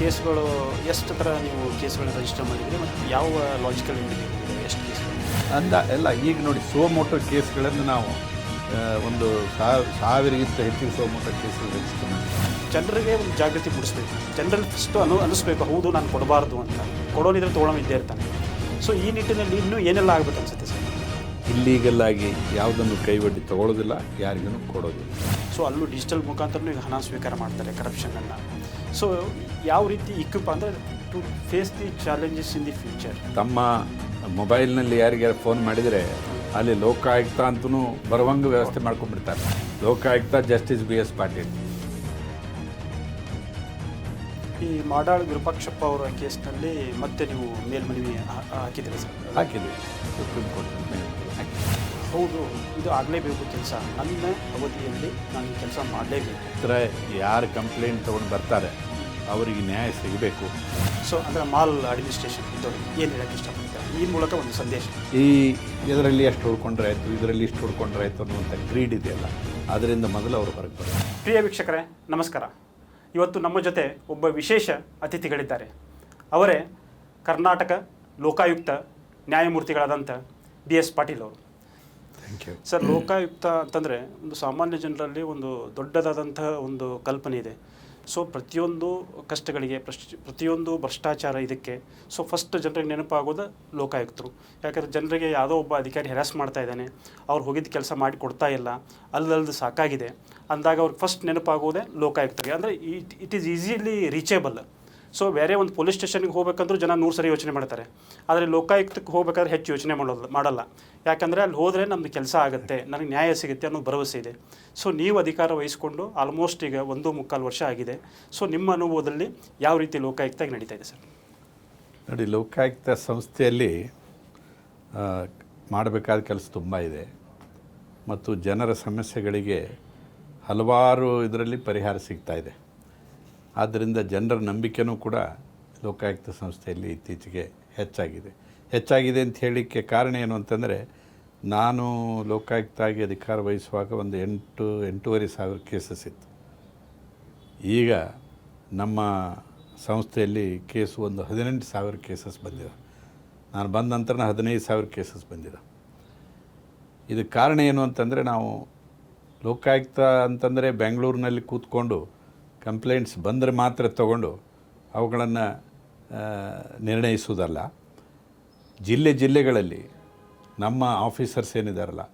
ಕೇಸ್ಗಳು ಎಷ್ಟು ಥರ ನೀವು ಕೇಸ್ಗಳನ್ನ ರಿಜಿಸ್ಟರ್ ಮಾಡಿದ್ರಿ ಮತ್ತು ಯಾವ ಲಾಜಿಕಲ್ ಎಷ್ಟು ಕೇಸ್? ಅಂದ ಎಲ್ಲ ಈಗ ನೋಡಿ ಸೋಮೋಟೋ ಕೇಸ್ಗಳನ್ನು ನಾವು ಒಂದು ಸಾವಿರಗಿಂತ ಸೋ ಸೋಮೋಟೋ ಕೇಸ್ಗಳು ರಿಜಿಸ್ಟರ್ ಮಾಡಿದ್ದೀವಿ ಜನರಿಗೆ ಒಂದು ಜಾಗೃತಿ ಮೂಡಿಸ್ಬೇಕು. ಜನರಲ್ಲಿ ಫಸ್ಟ್ ಅನು ಅನಿಸ್ಬೇಕು ಹೌದು ನಾನು ಕೊಡಬಾರ್ದು ಅಂತ. ಕೊಡೋನಿದ್ರೆ ತೊಗೊಳೋ ಇದ್ದೇ ಇರ್ತಾನೆ. ಸೊ ಈ ನಿಟ್ಟಿನಲ್ಲಿ ಇನ್ನೂ ಏನೆಲ್ಲ ಆಗ್ಬೇಕು ಅನ್ಸುತ್ತೆ ಸರ್? ಇಲ್ಲೀಗಲ್ ಆಗಿ ಯಾವುದನ್ನು ಕೈವಡ್ಡಿ ತಗೊಳ್ಳೋದಿಲ್ಲ ಯಾರಿಗೂ ಕೊಡೋದಿಲ್ಲ. ಸೊ ಅಲ್ಲೂ ಡಿಜಿಟಲ್ ಮುಖಾಂತರನೂ ಈಗ ಹಣ ಸ್ವೀಕಾರ ಮಾಡ್ತಾರೆ ಕರಪ್ಷನನ್ನು ಸೊ ಯಾವ ರೀತಿ ಇಕ್ವಿಪ್ ಅಂದರೆ to face the challenges in the future ತಮ್ಮ ಮೊಬೈಲ್ನಲ್ಲಿ ಯಾರಿಗಾರು ಫೋನ್ ಮಾಡಿದರೆ ಅಲ್ಲಿ ಲೋಕಾಯುಕ್ತ ಅಂತೂ ಬರುವಂಗೆ ವ್ಯವಸ್ಥೆ ಮಾಡ್ಕೊಂಡ್ಬಿಡ್ತಾರೆ. Lokayukta justice B S Patil. ಈ ಮಾಡಾಳ್ ವಿರೂಪಾಕ್ಷಪ್ಪ ಅವರ ಕೇಸ್ನಲ್ಲಿ ಮತ್ತೆ ನೀವು ಮೇಲ್ಮನವಿ ಹಾಕಿದ್ರಿ ಹಾಕಿದ್ದೀರಿ ಸರ್? ಹಾಕಿದ್ದೀವಿ. ಸುಪ್ರೀಂ ಕೋರ್ಟ್ ಹೌದು ಇದು ಆಗಲೇಬೇಕು ಕೆಲಸ. ನನ್ನ ಅವಧಿಯಲ್ಲಿ ನಾನು ಕೆಲಸ ಮಾಡಲೇಬೇಕು. ಹತ್ರ ಯಾರು ಕಂಪ್ಲೇಂಟ್ ತೊಗೊಂಡು ಬರ್ತಾರೆ ಅವರಿಗೆ ನ್ಯಾಯ ಸಿಗಬೇಕು. ಸೊ ಅಂದರೆ ಮಾಲ್ ಅಡ್ಮಿನಿಸ್ಟ್ರೇಷನ್ ಇದ್ದವರು ಏನು ಹೇಳಕ್ಕೆ ಇಷ್ಟಪಡ್ತಾರೆ? ಈ ಮೂಲಕ ಒಂದು ಸಂದೇಶ. ಈ ಇದರಲ್ಲಿ ಎಷ್ಟು ಹುಡ್ಕೊಂಡ್ರೆ ಆಯಿತು ಇದರಲ್ಲಿ ಇಷ್ಟು ಹುಡ್ಕೊಂಡ್ರೆ ಆಯಿತು ಅನ್ನುವಂಥ ಕ್ರೀಡ್ ಇದೆಯಲ್ಲ ಅದರಿಂದ ಮೊದಲು ಅವರು ಹೊರಗೆ ಬರ್ತಾರೆ ಪ್ರಿಯ ವೀಕ್ಷಕರೇ ನಮಸ್ಕಾರ. ಇವತ್ತು ನಮ್ಮ ಜೊತೆ ಒಬ್ಬ ವಿಶೇಷ ಅತಿಥಿಗಳಿದ್ದಾರೆ. ಅವರೇ ಕರ್ನಾಟಕ ಲೋಕಾಯುಕ್ತ ನ್ಯಾಯಮೂರ್ತಿಗಳಾದಂಥ ಬಿ ಎಸ್ ಪಾಟೀಲ್ ಅವರು. ಸರ್, ಲೋಕಾಯುಕ್ತ ಅಂತಂದರೆ ಒಂದು ಸಾಮಾನ್ಯ ಜನರಲ್ಲಿ ಒಂದು ದೊಡ್ಡದಾದಂತಹ ಒಂದು ಕಲ್ಪನೆ ಇದೆ. ಸೊ ಪ್ರತಿಯೊಂದು ಕಷ್ಟಗಳಿಗೆ ಪ್ರತಿಯೊಂದು ಭ್ರಷ್ಟಾಚಾರ ಇದಕ್ಕೆ ಸೊ ಫಸ್ಟ್ ಜನರಿಗೆ ನೆನಪಾಗೋದು ಲೋಕಾಯುಕ್ತರು. ಯಾಕಂದರೆ ಜನರಿಗೆ ಯಾವುದೋ ಒಬ್ಬ ಅಧಿಕಾರಿ ಹೆರಾಸ್ ಮಾಡ್ತಾ ಇದ್ದಾನೆ, ಅವ್ರು ಹೋಗಿದ್ದ ಕೆಲಸ ಮಾಡಿ ಕೊಡ್ತಾ ಇಲ್ಲ ಅಲ್ಲದಲ್ಲದೆ ಸಾಕಾಗಿದೆ. ಅಂದಾಗ ಅವ್ರಿಗೆ ಫಸ್ಟ್ ನೆನಪಾಗೋದೇ ಲೋಕಾಯುಕ್ತರಿಗೆ. ಅಂದರೆ it it is easily reachable so ಬೇರೆ ಒಂದು ಪೊಲೀಸ್ ಸ್ಟೇಷನ್ಗೆ ಹೋಗ್ಬೇಕಂದ್ರೂ ಜನ ನೂರು ಸರಿ ಯೋಚನೆ ಮಾಡ್ತಾರೆ. ಆದರೆ ಲೋಕಾಯುಕ್ತಕ್ಕೆ ಹೋಗ್ಬೇಕಾದ್ರೆ ಹೆಚ್ಚು ಯೋಚನೆ ಮಾಡೋದು ಮಾಡಲ್ಲ. ಯಾಕಂದರೆ ಅಲ್ಲಿ ಹೋದರೆ ನಮ್ಮದು ಕೆಲಸ ಆಗುತ್ತೆ, ನನಗೆ ನ್ಯಾಯ ಸಿಗುತ್ತೆ ಅನ್ನೋ ಭರವಸೆ ಇದೆ. ಸೊ ನೀವು ಅಧಿಕಾರ ವಹಿಸಿಕೊಂಡು ಆಲ್ಮೋಸ್ಟ್ ಈಗ ಒಂದು ಮುಕ್ಕಾಲು ವರ್ಷ ಆಗಿದೆ. ಸೊ ನಿಮ್ಮ ಅನುಭವದಲ್ಲಿ ಯಾವ ರೀತಿ ಲೋಕಾಯುಕ್ತಾಗಿ ನಡೀತಾ ಇದೆ ಸರ್? ನೋಡಿ, ಲೋಕಾಯುಕ್ತ ಸಂಸ್ಥೆಯಲ್ಲಿ ಮಾಡಬೇಕಾದ ಕೆಲಸ ತುಂಬ ಇದೆ. ಮತ್ತು ಜನರ ಸಮಸ್ಯೆಗಳಿಗೆ ಹಲವಾರು ಇದರಲ್ಲಿ ಪರಿಹಾರ ಸಿಗ್ತಾ ಇದೆ. ಆದ್ದರಿಂದ ಜನರ ನಂಬಿಕೆನೂ ಕೂಡ ಲೋಕಾಯುಕ್ತ ಸಂಸ್ಥೆಯಲ್ಲಿ ಇತ್ತೀಚೆಗೆ ಹೆಚ್ಚಾಗಿದೆ. ಹೆಚ್ಚಾಗಿದೆ ಅಂತ ಹೇಳಿಕ್ಕೆ ಕಾರಣ ಏನು ಅಂತಂದರೆ, ನಾನು ಲೋಕಾಯುಕ್ತ ಆಗಿ ಅಧಿಕಾರ ವಹಿಸುವಾಗ ಒಂದು ಎಂಟು, ಎಂಟೂವರೆ ಸಾವಿರ ಕೇಸಸ್ ಇತ್ತು. ಈಗ ನಮ್ಮ ಸಂಸ್ಥೆಯಲ್ಲಿ ಕೇಸು ಒಂದು ಹದಿನೆಂಟು ಸಾವಿರ ಕೇಸಸ್ ಬಂದಿದೆ. ನಾನು ಬಂದ ನಂತರ ಹದಿನೈದು ಸಾವಿರ ಕೇಸಸ್ ಬಂದಿದೆ. ಇದಕ್ಕೆ ಕಾರಣ ಏನು ಅಂತಂದರೆ, ನಾವು ಲೋಕಾಯುಕ್ತ ಅಂತಂದರೆ ಬೆಂಗಳೂರಿನಲ್ಲಿ ಕೂತ್ಕೊಂಡು ಕಂಪ್ಲೇಂಟ್ಸ್ ಬಂದರೆ ಮಾತ್ರ ತಗೊಂಡು ಅವುಗಳನ್ನು ನಿರ್ಣಯಿಸುವುದಲ್ಲ. ಜಿಲ್ಲೆ ಜಿಲ್ಲೆಗಳಲ್ಲಿ ನಮ್ಮ ಆಫೀಸರ್ಸ್ ಏನಿದಾರಲ್ಲ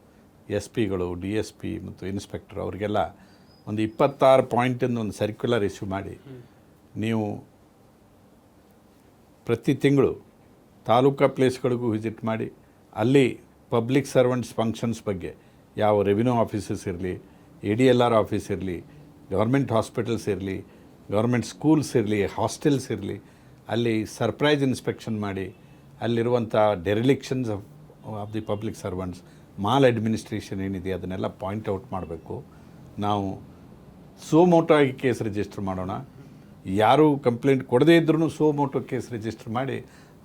ಎಸ್ ಪಿಗಳು ಡಿ ಎಸ್ ಪಿ ಮತ್ತು ಇನ್ಸ್ಪೆಕ್ಟರ್ ಅವರಿಗೆಲ್ಲ ಒಂದು ಇಪ್ಪತ್ತಾರು ಪಾಯಿಂಟಿಂದ ಒಂದು ಸರ್ಕ್ಯುಲರ್ ಇಶ್ಯೂ ಮಾಡಿ ನೀವು ಪ್ರತಿ ತಿಂಗಳು ತಾಲೂಕಾ ಪ್ಲೇಸ್ಗಳಿಗೂ ವಿಸಿಟ್ ಮಾಡಿ, ಅಲ್ಲಿ ಪಬ್ಲಿಕ್ ಸರ್ವೆಂಟ್ಸ್ ಫಂಕ್ಷನ್ಸ್ ಬಗ್ಗೆ ಯಾವ ರೆವಿನ್ಯೂ ಆಫೀಸಸ್ ಇರಲಿ, A D L R office ಇರಲಿ ಗೌರ್ಮೆಂಟ್ ಹಾಸ್ಪಿಟಲ್ಸ್ ಇರಲಿ ಗೌರ್ಮೆಂಟ್ ಸ್ಕೂಲ್ಸ್ ಇರಲಿ, ಹಾಸ್ಟೆಲ್ಸ್ ಇರಲಿ, ಅಲ್ಲಿ ಸರ್ಪ್ರೈಸ್ ಇನ್ಸ್ಪೆಕ್ಷನ್ ಮಾಡಿ ಅಲ್ಲಿರುವಂಥ derelictions of of the public servants, maladministration ಏನಿದೆ ಅದನ್ನೆಲ್ಲ ಪಾಯಿಂಟ್ ಔಟ್ ಮಾಡಬೇಕು. ನಾವು ಸೋಮೋಟೋ ಆಗಿ ಕೇಸ್ ರಿಜಿಸ್ಟರ್ ಮಾಡೋಣ. ಯಾರೂ ಕಂಪ್ಲೇಂಟ್ ಕೊಡದೇ ಇದ್ರೂ ಸೋಮೋಟೋ ಕೇಸ್ ರಿಜಿಸ್ಟರ್ ಮಾಡಿ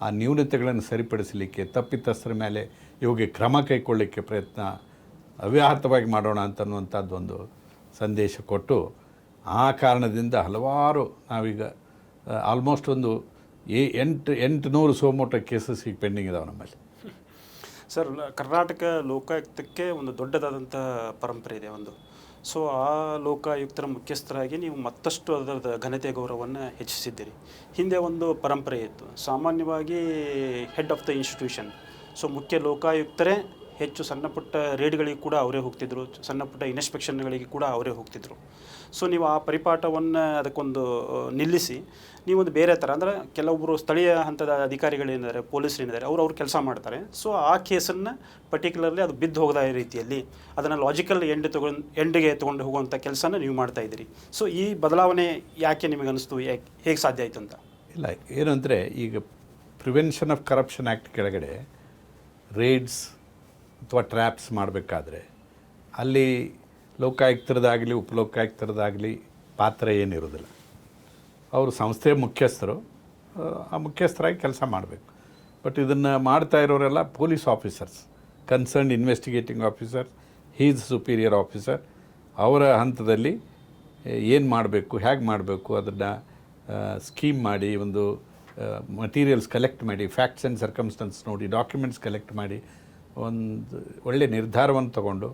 ಆ ನ್ಯೂನತೆಗಳನ್ನು ಸರಿಪಡಿಸಲಿಕ್ಕೆ, ತಪ್ಪಿತಸ್ಥರ ಮೇಲೆ ಇವಾಗ ಕ್ರಮ ಕೈಗೊಳ್ಳಲಿಕ್ಕೆ ಪ್ರಯತ್ನ, ಅವ್ಯಾಹತವಾಗಿ ಮಾಡೋಣ ಅಂತನ್ನುವಂಥದ್ದು ಒಂದು ಸಂದೇಶ ಕೊಟ್ಟು ಆ ಕಾರಣದಿಂದ ಹಲವಾರು ನಾವೀಗ ಆಲ್ಮೋಸ್ಟ್ ಒಂದು ಏ ಎಂಟು ಎಂಟು ನೂರು ಸೋಮೋಟ ಕೇಸಸ್ ಈಗ ಪೆಂಡಿಂಗ್ ಇದಾವೆ ನಮ್ಮಲ್ಲಿ. ಸರ್ ಕರ್ನಾಟಕ ಲೋಕಾಯುಕ್ತಕ್ಕೆ ಒಂದು ದೊಡ್ಡದಾದಂಥ ಪರಂಪರೆ ಇದೆ ಒಂದು. ಸೊ, ಆ ಲೋಕಾಯುಕ್ತರ ಮುಖ್ಯಸ್ಥರಾಗಿ ನೀವು ಮತ್ತಷ್ಟು ಅದರ ಘನತೆ ಗೌರವವನ್ನು ಹೆಚ್ಚಿಸಿದ್ದೀರಿ. ಹಿಂದೆ ಒಂದು ಪರಂಪರೆ ಇತ್ತು. ಸಾಮಾನ್ಯವಾಗಿ head of the institution so, ಮುಖ್ಯ ಲೋಕಾಯುಕ್ತರೇ ಹೆಚ್ಚು ಸಣ್ಣ ಪುಟ್ಟ ರೇಡ್ಗಳಿಗೆ ಕೂಡ ಅವರೇ ಹೋಗ್ತಿದ್ರು, ಸಣ್ಣ ಪುಟ್ಟ ಇನ್ಸ್ಪೆಕ್ಷನ್ಗಳಿಗೆ ಕೂಡ ಅವರೇ ಹೋಗ್ತಿದ್ರು. ಸೊ ನೀವು ಆ ಪರಿಪಾಠವನ್ನು ಅದಕ್ಕೊಂದು ನಿಲ್ಲಿಸಿ, ನೀವೊಂದು ಬೇರೆ ಥರ ಅಂದರೆ ಕೆಲವೊಬ್ಬರು ಸ್ಥಳೀಯ ಹಂತದ ಅಧಿಕಾರಿಗಳೇನಿದ್ದಾರೆ ಪೊಲೀಸರೇನಿದ್ದಾರೆ ಅವರು ಅವ್ರು ಕೆಲಸ ಮಾಡ್ತಾರೆ. ಸೊ ಆ ಕೇಸನ್ನು ಪರ್ಟಿಕ್ಯುಲರ್ಲಿ ಅದು ಬಿದ್ದು ಹೋಗದ ರೀತಿಯಲ್ಲಿ, ಅದನ್ನು ಲಾಜಿಕಲ್ ಎಂಡ್ ತಗೊಂಡು ಎಂಡಿಗೆ ತೊಗೊಂಡು ಹೋಗುವಂಥ ಕೆಲಸನ ನೀವು ಮಾಡ್ತಾ ಇದ್ದೀರಿ. ಸೊ ಈ ಬದಲಾವಣೆ ಯಾಕೆ ನಿಮಗೆ ಅನಿಸ್ತು ಯಾಕೆ ಹೇಗೆ ಸಾಧ್ಯ ಆಯಿತು ಅಂತ? ಇಲ್ಲ ಏನು ಅಂದರೆ ಈಗ ಪ್ರಿವೆನ್ಷನ್ ಆಫ್ ಕರಪ್ಷನ್ ಆ್ಯಕ್ಟ್ ಕೆಳಗಡೆ ರೇಡ್ಸ್ ಅಥವಾ ಟ್ರ್ಯಾಪ್ಸ್ ಮಾಡಬೇಕಾದ್ರೆ ಅಲ್ಲಿ ಲೋಕಾಯುಕ್ತರದಾಗಲಿ ಉಪಲೋಕಾಯುಕ್ತರದಾಗಲಿ ಪಾತ್ರ ಏನಿರೋದಿಲ್ಲ ಅವರು ಸಂಸ್ಥೆಯ ಮುಖ್ಯಸ್ಥರು ಆ, ಆ ಮುಖ್ಯಸ್ಥರಾಗಿ ಕೆಲಸ ಮಾಡಬೇಕು. ಬಟ್ ಇದನ್ನು ಮಾಡ್ತಾ ಇರೋರೆಲ್ಲ police officers concern investigating officer his superior officer ಅವರ ಹಂತದಲ್ಲಿ ಏನು ಮಾಡಬೇಕು ಹೇಗೆ ಮಾಡಬೇಕು ಅದನ್ನು ಸ್ಕೀಮ್ ಮಾಡಿ ಒಂದು ಮಟೀರಿಯಲ್ಸ್ ಕಲೆಕ್ಟ್ ಮಾಡಿ ಫ್ಯಾಕ್ಟ್ಸ್ ಆ್ಯಂಡ್ ಸರ್ಕಮ್ಸ್ಟನ್ಸ್ ನೋಡಿ ಡಾಕ್ಯುಮೆಂಟ್ಸ್ ಕಲೆಕ್ಟ್ ಮಾಡಿ ಒಂದು ಒಳ್ಳೆ ನಿರ್ಧಾರವನ್ನು ತಗೊಂಡು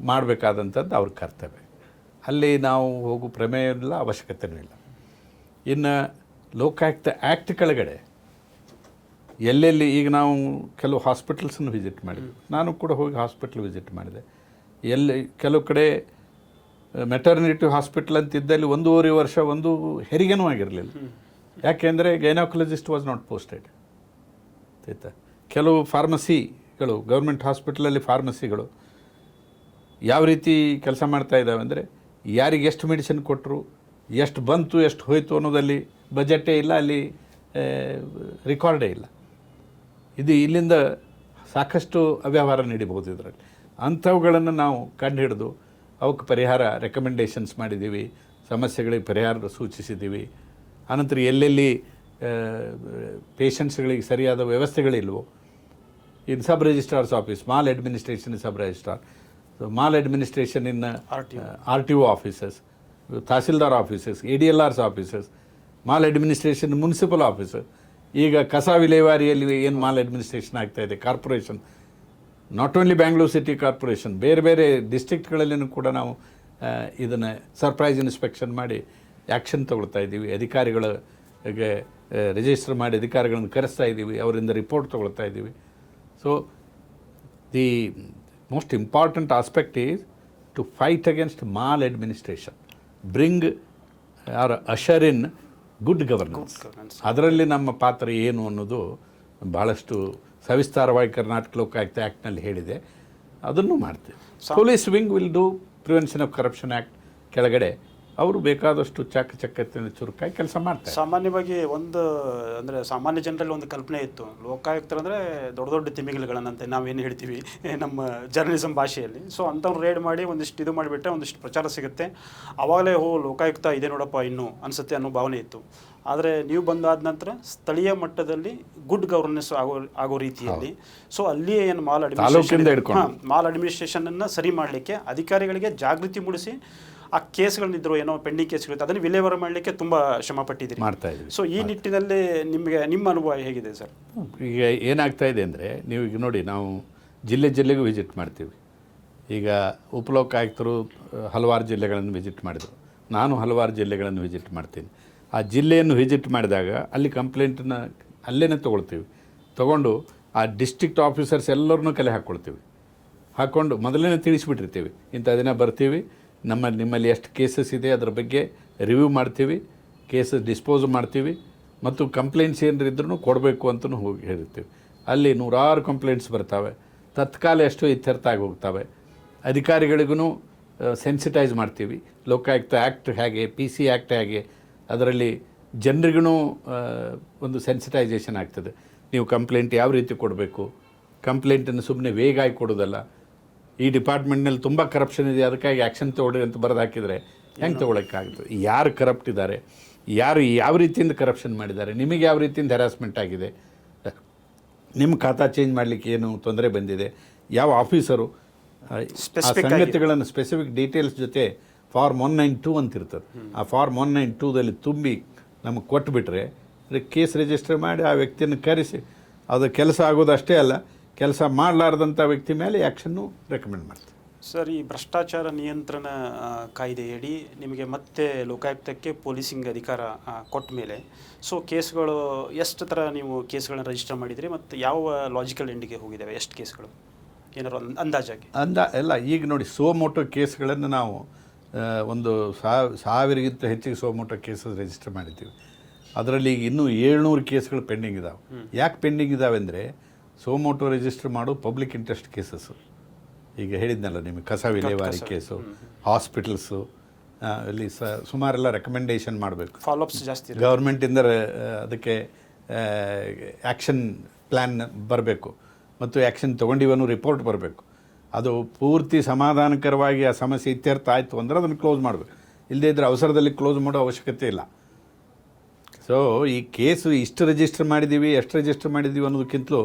ಮಾಡಬೇಕಾದಂಥದ್ದು ಅವ್ರ ಕರ್ತವ್ಯ. ಅಲ್ಲಿ ನಾವು ಹೋಗೋ ಪ್ರಮೇಯ ಇಲ್ಲ ಅವಶ್ಯಕತೆ ಇಲ್ಲ. ಇನ್ನು ಲೋಕಾಯುಕ್ತ ಆ್ಯಕ್ಟ್ ಕೆಳಗಡೆ ಎಲ್ಲೆಲ್ಲಿ ಈಗ ನಾವು ಕೆಲವು ಹಾಸ್ಪಿಟಲ್ಸನ್ನು ವಿಸಿಟ್ ಮಾಡಿದ್ವಿ. ನಾನು ಕೂಡ ಹೋಗಿ ಹಾಸ್ಪಿಟ್ಲ್ ವಿಸಿಟ್ ಮಾಡಿದೆ. ಎಲ್ಲಿ ಕೆಲವು ಕಡೆ ಮೆಟರ್ನಿಟಿ ಹಾಸ್ಪಿಟ್ಲ್ ಅಂತಿದ್ದಲ್ಲಿ ಒಂದೂವರೆ ವರ್ಷ ಒಂದು ಹೆರಿಗೆನೂ ಆಗಿರಲಿಲ್ಲ. ಯಾಕೆಂದರೆ ಗೈನಾಕೊಲಜಿಸ್ಟ್ ವಾಸ್ ನಾಟ್ ಪೋಸ್ಟೆಡ್ ಆಯಿತಾ? ಕೆಲವು ಫಾರ್ಮಸಿಗಳು ಗೌರ್ಮೆಂಟ್ ಹಾಸ್ಪಿಟ್ಲಲ್ಲಿ ಫಾರ್ಮಸಿಗಳು ಯಾವ ರೀತಿ ಕೆಲಸ ಮಾಡ್ತಾ ಇದ್ದಾವೆ ಅಂದರೆ, ಯಾರಿಗೆ ಎಷ್ಟು ಮೆಡಿಸಿನ್ ಕೊಟ್ಟರು, ಎಷ್ಟು ಬಂತು, ಎಷ್ಟು ಹೋಯಿತು ಅನ್ನೋದಲ್ಲಿ ಬಜೆಟೇ ಇಲ್ಲ, ಅಲ್ಲಿ ರೆಕಾರ್ಡೇ ಇಲ್ಲ. ಇದು ಇಲ್ಲಿಂದ ಸಾಕಷ್ಟು ಅವ್ಯವಹಾರ ನೀಡಿಬಹುದು ಇದರಲ್ಲಿ. ಅಂಥವುಗಳನ್ನು ನಾವು ಕಂಡುಹಿಡಿದು ಅವಕ್ಕೆ ಪರಿಹಾರ ರೆಕಮೆಂಡೇಷನ್ಸ್ ಮಾಡಿದ್ದೀವಿ, ಸಮಸ್ಯೆಗಳಿಗೆ ಪರಿಹಾರ ಸೂಚಿಸಿದ್ದೀವಿ. ಆನಂತರ ಎಲ್ಲೆಲ್ಲಿ ಪೇಷಂಟ್ಸ್ಗಳಿಗೆ ಸರಿಯಾದ ವ್ಯವಸ್ಥೆಗಳಿಲ್ವೋ in sub registrars office maladministration sub registrar. Maladministration in RTO. R T O offices tahsildar offices A D L Rs offices maladministration municipal officer ಈಗ ಕಸ ವಿಲೇವಾರಿಯಲ್ಲಿ ಏನು ಮಾಲ್ ಅಡ್ಮಿನಿಸ್ಟ್ರೇಷನ್ ಆಗ್ತಾ ಇದೆ? Corporation. Not only Bangalore city corporation ಬೇರೆ ಬೇರೆ ಡಿಸ್ಟ್ರಿಕ್ಟ್ಗಳಲ್ಲಿನೂ ಕೂಡ ನಾವು ಇದನ್ನು ಸರ್ಪ್ರೈಸ್ ಇನ್ಸ್ಪೆಕ್ಷನ್ ಮಾಡಿ ಆ್ಯಕ್ಷನ್ ತಗೊಳ್ತಾ ಇದ್ದೀವಿ ಅಧಿಕಾರಿಗಳಿಗೆ ರಿಜಿಸ್ಟರ್ ಮಾಡಿ ಅಧಿಕಾರಿಗಳನ್ನು ಕರೆಸ್ತಾ ಇದ್ದೀವಿ ಅವರಿಂದ ರಿಪೋರ್ಟ್ ತಗೊಳ್ತಾ ಇದ್ದೀವಿ so the most important aspect is to fight against maladministration bring or usher in good governance ಅದರಲ್ಲಿ ನಮ್ಮ ಪಾತ್ರ ಏನು ಅನ್ನೋದು ಭಾಳಷ್ಟು ಸವಿಸ್ತಾರವಾಗಿ ಕರ್ನಾಟಕ ಲೋಕಾಯುಕ್ತ ಆ್ಯಕ್ಟ್ನಲ್ಲಿ ಹೇಳಿದೆ. ಅದನ್ನು ಮಾಡ್ತೀವಿ. Police wing will do prevention of corruption act ಕೆಳಗಡೆ. ಅವರು ಬೇಕಾದಷ್ಟು ಚಾಕ ಚಕ್ಕತ್ತಿನ ಚುರುಕಾಗಿ ಕೆಲಸ ಮಾಡ್ತಾರೆ. ಸಾಮಾನ್ಯವಾಗಿ ಒಂದು ಅಂದರೆ ಸಾಮಾನ್ಯ ಜನರಲ್ಲಿ ಒಂದು ಕಲ್ಪನೆ ಇತ್ತು. ಲೋಕಾಯುಕ್ತರು ಅಂದರೆ ದೊಡ್ಡ ದೊಡ್ಡ ತಿಮಿಗಿಲುಗಳನ್ನಂತೆ ನಾವೇನು ಹೇಳ್ತೀವಿ ನಮ್ಮ ಜರ್ನಲಿಸಮ್ ಭಾಷೆಯಲ್ಲಿ. ಸೊ ಅಂಥವ್ರು ರೇಡ್ ಮಾಡಿ ಒಂದಿಷ್ಟು ಇದು ಮಾಡಿಬಿಟ್ರೆ ಒಂದಿಷ್ಟು ಪ್ರಚಾರ ಸಿಗುತ್ತೆ. ಆವಾಗಲೇ ಹೋ ಲೋಕಾಯುಕ್ತ ಇದೆ ನೋಡಪ್ಪ ಇನ್ನೂ ಅನಿಸುತ್ತೆ ಅನ್ನೋ ಭಾವನೆ ಇತ್ತು. ಆದರೆ ನೀವು ಬಂದಾದ ನಂತರ ಸ್ಥಳೀಯ ಮಟ್ಟದಲ್ಲಿ ಗುಡ್ ಗವರ್ನೆನ್ಸ್ ಆಗೋ ಆಗೋ ರೀತಿಯಲ್ಲಿ. ಸೊ ಅಲ್ಲಿಯೇ ಏನು ಮಾಲ್ ಅಡ್ಮಿನಿಸ್ಟ್ರೇಷನ್ ಮಾಲ್ ಅಡ್ಮಿನಿಸ್ಟ್ರೇಷನನ್ನು ಸರಿ ಮಾಡಲಿಕ್ಕೆ ಅಧಿಕಾರಿಗಳಿಗೆ ಜಾಗೃತಿ ಮೂಡಿಸಿ ಆ ಕೇಸ್ಗಳಿದ್ರು ಏನೋ ಪೆಂಡಿಂಗ್ ಕೇಸ್ಗಳಿತ್ತು ಅದನ್ನು ವಿಲೇವಾರಿ ಮಾಡಲಿಕ್ಕೆ ತುಂಬ ಶ್ರಮ ಪಟ್ಟಿದ್ದೀರಿ ಮಾಡ್ತಾ ಇದ್ದೀವಿ. ಸೊ ಈ ನಿಟ್ಟಿನಲ್ಲಿ ನಿಮಗೆ ನಿಮ್ಮ ಅನುಭವ ಹೇಗಿದೆ ಸರ್? ಈಗ ಏನಾಗ್ತಾ ಇದೆ ಅಂದರೆ ನೀವು ಈಗ ನೋಡಿ ನಾವು ಜಿಲ್ಲೆ ಜಿಲ್ಲೆಗೂ ವಿಸಿಟ್ ಮಾಡ್ತೀವಿ. ಈಗ ಉಪಲೋಕ ಆಯುಕ್ತರು ಹಲವಾರು ಜಿಲ್ಲೆಗಳನ್ನು ವಿಸಿಟ್ ಮಾಡಿದರು. ನಾನು ಹಲವಾರು ಜಿಲ್ಲೆಗಳನ್ನು ವಿಸಿಟ್ ಮಾಡ್ತೀನಿ. ಆ ಜಿಲ್ಲೆಯನ್ನು ವಿಸಿಟ್ ಮಾಡಿದಾಗ ಅಲ್ಲಿ ಕಂಪ್ಲೇಂಟನ್ನು ಅಲ್ಲೇ ತೊಗೊಳ್ತೀವಿ. ತೊಗೊಂಡು ಆ ಡಿಸ್ಟ್ರಿಕ್ಟ್ ಆಫೀಸರ್ಸ್ ಎಲ್ಲರನ್ನೂ ಕಲೆ ಹಾಕ್ಕೊಳ್ತೀವಿ. ಹಾಕ್ಕೊಂಡು ಮೊದಲೇ ತಿಳಿಸ್ಬಿಟ್ಟಿರ್ತೀವಿ. ಇಂಥ ದಿನ ಬರ್ತೀವಿ. ನಮ್ಮ ನಿಮ್ಮಲ್ಲಿ ಎಷ್ಟು ಕೇಸಸ್ ಇದೆ, ಅದರ ಬಗ್ಗೆ ರಿವ್ಯೂ ಮಾಡ್ತೀವಿ ಕೇಸಸ್ ಡಿಸ್ಪೋಸ್ ಮಾಡ್ತೀವಿ ಮತ್ತು ಕಂಪ್ಲೇಂಟ್ಸ್ ಏನಾರು ಇದ್ರೂ ಕೊಡಬೇಕು ಅಂತಲೂ ಹೋಗಿ ಹೇಳ್ತೀವಿ ಅಲ್ಲಿ ನೂರಾರು ಕಂಪ್ಲೇಂಟ್ಸ್ ಬರ್ತಾವೆ. ತತ್ಕಾಲ ಎಷ್ಟು ಇತ್ಯರ್ಥ ಆಗಿ ಹೋಗ್ತವೆ ಅಧಿಕಾರಿಗಳಿಗೂ ಸೆನ್ಸಿಟೈಸ್ ಮಾಡ್ತೀವಿ. ಲೋಕಾಯುಕ್ತ ಆ್ಯಕ್ಟ್ ಹೇಗೆ ಪಿ ಸಿ ಆ್ಯಕ್ಟ್ ಹೇಗೆ, ಅದರಲ್ಲಿ ಜನರಿಗೂ ಒಂದು ಸೆನ್ಸಿಟೈಸೇಷನ್ ಆಗ್ತದೆ. ನೀವು ಕಂಪ್ಲೇಂಟ್ ಯಾವ ರೀತಿ ಕೊಡಬೇಕು? ಕಂಪ್ಲೇಂಟನ್ನು ಸುಮ್ಮನೆ ವೇಗಾಗಿ ಕೊಡೋದಲ್ಲ ಈ ಡಿಪಾರ್ಟ್ಮೆಂಟ್ನಲ್ಲಿ ತುಂಬ ಕರಪ್ಷನ್ ಇದೆ ಅದಕ್ಕಾಗಿ ಆ್ಯಕ್ಷನ್ ತೊಗೊಳ್ರಿ ಅಂತ ಬರೆದು ಹಾಕಿದರೆ ಹೆಂಗೆ ತೊಗೊಳಕ್ಕಾಗ್ತದೆ ಯಾರು ಕರಪ್ಟ್ ಇದ್ದಾರೆ? ಯಾರು ಯಾವ ರೀತಿಯಿಂದ ಕರಪ್ಷನ್ ಮಾಡಿದ್ದಾರೆ? ನಿಮಗೆ ಯಾವ ರೀತಿಯಿಂದ ಹೆರಾಸ್ಮೆಂಟ್ ಆಗಿದೆ? ನಿಮ್ಮ ಖಾತಾ ಚೇಂಜ್ ಮಾಡಲಿಕ್ಕೆ ಏನು ತೊಂದರೆ ಬಂದಿದೆ? ಯಾವ ಆಫೀಸರು ಸಂಗತಿಗಳನ್ನು ಸ್ಪೆಸಿಫಿಕ್ ಡೀಟೇಲ್ಸ್ ಜೊತೆ ಫಾರ್ಮ್ ಒನ್ ನೈನ್ ಟೂ ಅಂತ ಇರ್ತದೆ. ಆ ಫಾರ್ಮ್ ಒನ್ ನೈನ್ ಟೂದಲ್ಲಿ ತುಂಬಿ ನಮಗೆ ಕೊಟ್ಬಿಟ್ರೆ ಅದಕ್ಕೆ ಕೇಸ್ ರಿಜಿಸ್ಟರ್ ಮಾಡಿ ಆ ವ್ಯಕ್ತಿಯನ್ನು ಕರೆಸಿ. ಅದು ಕೆಲಸ ಆಗೋದು ಅಷ್ಟೇ ಅಲ್ಲ ಕೆಲಸ ಮಾಡಲಾರ್ದಂಥ ವ್ಯಕ್ತಿ ಮೇಲೆ ಆ್ಯಕ್ಷನ್ನು ರೆಕಮೆಂಡ್ ಮಾಡ್ತೀವಿ ಸರ್ ಈ ಭ್ರಷ್ಟಾಚಾರ ನಿಯಂತ್ರಣ ಕಾಯ್ದೆಯಡಿ ನಿಮಗೆ ಮತ್ತೆ ಲೋಕಾಯುಕ್ತಕ್ಕೆ ಪೊಲೀಸಿಂಗ್ ಅಧಿಕಾರ ಕೊಟ್ಟ ಮೇಲೆ ಸೊ ಕೇಸ್ಗಳು ಎಷ್ಟು ಥರ ನೀವು ಕೇಸ್ಗಳನ್ನ ರಿಜಿಸ್ಟರ್ ಮಾಡಿದ್ರಿ ಮತ್ತು ಯಾವ ಲಾಜಿಕಲ್ ಎಂಡಿಗೆ ಹೋಗಿದ್ದಾವೆ ಎಷ್ಟು ಕೇಸ್ಗಳು? ಏನಾರು ಒಂದ್ ಅಂದಾಜಾಗಿ. ಅಂದ ಎಲ್ಲ ಈಗ ನೋಡಿ ಸೋಮೋಟೋ ಕೇಸ್ಗಳನ್ನು ನಾವು ಒಂದು ಸಾವ್ ಸಾವಿರಗಿಂತ ಹೆಚ್ಚಿಗೆ ಸೋಮೋಟೋ ಕೇಸಸ್ ರಿಜಿಸ್ಟರ್ ಮಾಡಿದ್ದೀವಿ. ಅದರಲ್ಲಿ ಈಗ ಇನ್ನೂ ಏಳ್ನೂರು ಕೇಸ್ಗಳು ಪೆಂಡಿಂಗ್ ಇದಾವೆ. ಯಾಕೆ ಪೆಂಡಿಂಗ್ ಇದಾವೆ ಅಂದರೆ ಸೋಮೋಟೋ ರಿಜಿಸ್ಟರ್ ಮಾಡು ಪಬ್ಲಿಕ್ ಇಂಟ್ರೆಸ್ಟ್ ಕೇಸಸ್ಸು. ಈಗ ಹೇಳಿದ್ನಲ್ಲ ನಿಮಗೆ ಕಸ ವಿಲೇವಾರಿ ಕೇಸು. ಹಾಸ್ಪಿಟಲ್ಸು ಅಲ್ಲಿ ಸ ಸುಮಾರೆಲ್ಲ ರೆಕಮೆಂಡೇಷನ್ ಮಾಡಬೇಕು. ಫಾಲೋಅಪ್ಸ್ ಜಾಸ್ತಿ ಗೌರ್ಮೆಂಟಿಂದ ಅದಕ್ಕೆ ಆ್ಯಕ್ಷನ್ ಪ್ಲ್ಯಾನ್ ಬರಬೇಕು. ಮತ್ತು ಆ್ಯಕ್ಷನ್ ತೊಗೊಂಡಿವನು ರಿಪೋರ್ಟ್ ಬರಬೇಕು. ಅದು ಪೂರ್ತಿ ಸಮಾಧಾನಕರವಾಗಿ ಆ ಸಮಸ್ಯೆ ಇತ್ಯರ್ಥ ಆಯಿತು ಅಂದರೆ ಅದನ್ನು ಕ್ಲೋಸ್ ಮಾಡಬೇಕು. ಇಲ್ಲದೇ ಇದ್ದರೆ ಅವಸರದಲ್ಲಿ ಕ್ಲೋಸ್ ಮಾಡೋ ಅವಶ್ಯಕತೆ ಇಲ್ಲ. ಸೊ ಈ ಕೇಸು ಇಷ್ಟು ರಿಜಿಸ್ಟರ್ ಮಾಡಿದ್ದೀವಿ ಎಷ್ಟು ರಿಜಿಸ್ಟರ್ ಮಾಡಿದ್ದೀವಿ ಅನ್ನೋದಕ್ಕಿಂತಲೂ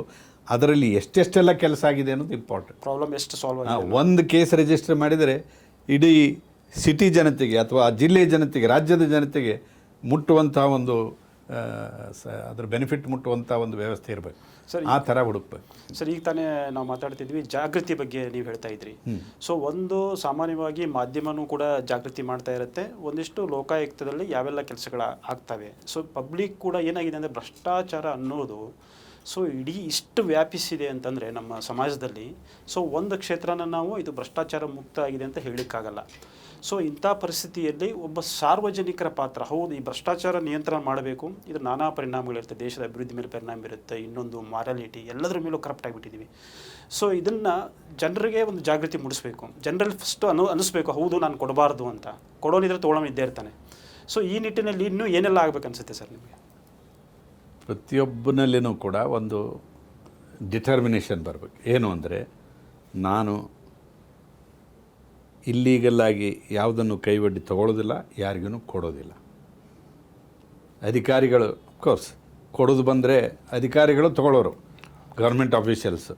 ಅದರಲ್ಲಿ ಎಷ್ಟೆಷ್ಟೆಲ್ಲ ಕೆಲಸ ಆಗಿದೆ ಅನ್ನೋದು ಇಂಪಾರ್ಟೆಂಟ್ ಪ್ರಾಬ್ಲಮ್ ಎಷ್ಟು ಸಾಲ್ವ್ ಆಗಿದೆ? ಒಂದು ಕೇಸ್ ರಿಜಿಸ್ಟರ್ ಮಾಡಿದರೆ ಇಡೀ ಸಿಟಿ ಜನತೆಗೆ ಅಥವಾ ಆ ಜಿಲ್ಲೆಯ ಜನತೆಗೆ ರಾಜ್ಯದ ಜನತೆಗೆ ಮುಟ್ಟುವಂಥ ಒಂದು ಅದ್ರ ಬೆನಿಫಿಟ್ ಮುಟ್ಟುವಂಥ ಒಂದು ವ್ಯವಸ್ಥೆ ಇರಬೇಕು. ಸರ್, ಆ ಥರ ಹುಡುಕ್ಬೇಕು. ಸರ್ ಈಗ ತಾನೇ ನಾವು ಮಾತಾಡ್ತಿದ್ವಿ ಜಾಗೃತಿ ಬಗ್ಗೆ ನೀವು ಹೇಳ್ತಾ ಇದ್ರಿ. ಸೊ ಒಂದು ಸಾಮಾನ್ಯವಾಗಿ ಮಾಧ್ಯಮನೂ ಕೂಡ ಜಾಗೃತಿ ಮಾಡ್ತಾ ಇರುತ್ತೆ. ಒಂದಿಷ್ಟು ಲೋಕಾಯುಕ್ತದಲ್ಲಿ ಯಾವೆಲ್ಲ ಕೆಲಸಗಳ ಆಗ್ತವೆ? ಸೊ ಪಬ್ಲಿಕ್ ಕೂಡ ಏನಾಗಿದೆ ಅಂದರೆ ಭ್ರಷ್ಟಾಚಾರ ಅನ್ನೋದು ಸೊ ಇಡೀ ಇಷ್ಟು ವ್ಯಾಪಿಸಿದೆ ಅಂತಂದರೆ ನಮ್ಮ ಸಮಾಜದಲ್ಲಿ, ಸೊ ಒಂದು ಕ್ಷೇತ್ರನ ನಾವು ಇದು ಭ್ರಷ್ಟಾಚಾರ ಮುಕ್ತ ಆಗಿದೆ ಅಂತ ಹೇಳೋಕ್ಕಾಗಲ್ಲ ಸೊ ಇಂಥ ಪರಿಸ್ಥಿತಿಯಲ್ಲಿ ಒಬ್ಬ ಸಾರ್ವಜನಿಕರ ಪಾತ್ರ, ಹೌದು ಈ ಭ್ರಷ್ಟಾಚಾರ ನಿಯಂತ್ರಣ ಮಾಡಬೇಕು, ಇದು ನಾನಾ ಪರಿಣಾಮಗಳಿರುತ್ತೆ ದೇಶದ ಅಭಿವೃದ್ಧಿ ಮೇಲೆ ಪರಿಣಾಮ ಬೀರುತ್ತೆ, ಇನ್ನೊಂದು ಮಾರಾಲಿಟಿ, ಎಲ್ಲದರ ಮೇಲೂ ಕರಪ್ಟ್ ಆಗಿಬಿಟ್ಟಿದ್ದೀವಿ ಸೊ ಇದನ್ನು ಜನರಿಗೆ ಒಂದು ಜಾಗೃತಿ ಮೂಡಿಸ್ಬೇಕು. ಜನರಲ್ಲಿ ಫಸ್ಟು ಅನು, ಅನಿಸ್ಬೇಕು, ಹೌದು ನಾನು ಕೊಡಬಾರ್ದು ಅಂತ. ಕೊಡೋನಿದ್ರೆ ತೊಗೊಳೋನಿದ್ದೇ ಇರ್ತಾನೆ. ಸೊ ಈ ನಿಟ್ಟಿನಲ್ಲಿ ಇನ್ನೂ ಏನೆಲ್ಲ ಆಗ್ಬೇಕು ಅನ್ಸುತ್ತೆ ಸರ್ ನಿಮಗೆ? ಪ್ರತಿಯೊಬ್ಬನಲ್ಲಿನೂ ಕೂಡ ಒಂದು ಡಿಟರ್ಮಿನೇಷನ್ ಬರಬೇಕು. ಏನು ಅಂದರೆ, ನಾನು ಇಲ್ಲೀಗಲ್ಲಾಗಿ ಯಾವುದನ್ನು ಕೈವಡ್ಡಿ ತಗೊಳ್ಳೋದಿಲ್ಲ ಯಾರಿಗೂ ಕೊಡೋದಿಲ್ಲ. ಅಧಿಕಾರಿಗಳು ಕೋರ್ಸ್ ಕೊಡೋದು ಬಂದರೆ ಅಧಿಕಾರಿಗಳು ತಗೊಳ್ಳೋರು ಗೌರ್ಮೆಂಟ್ ಆಫೀಷಿಯಲ್ಸ್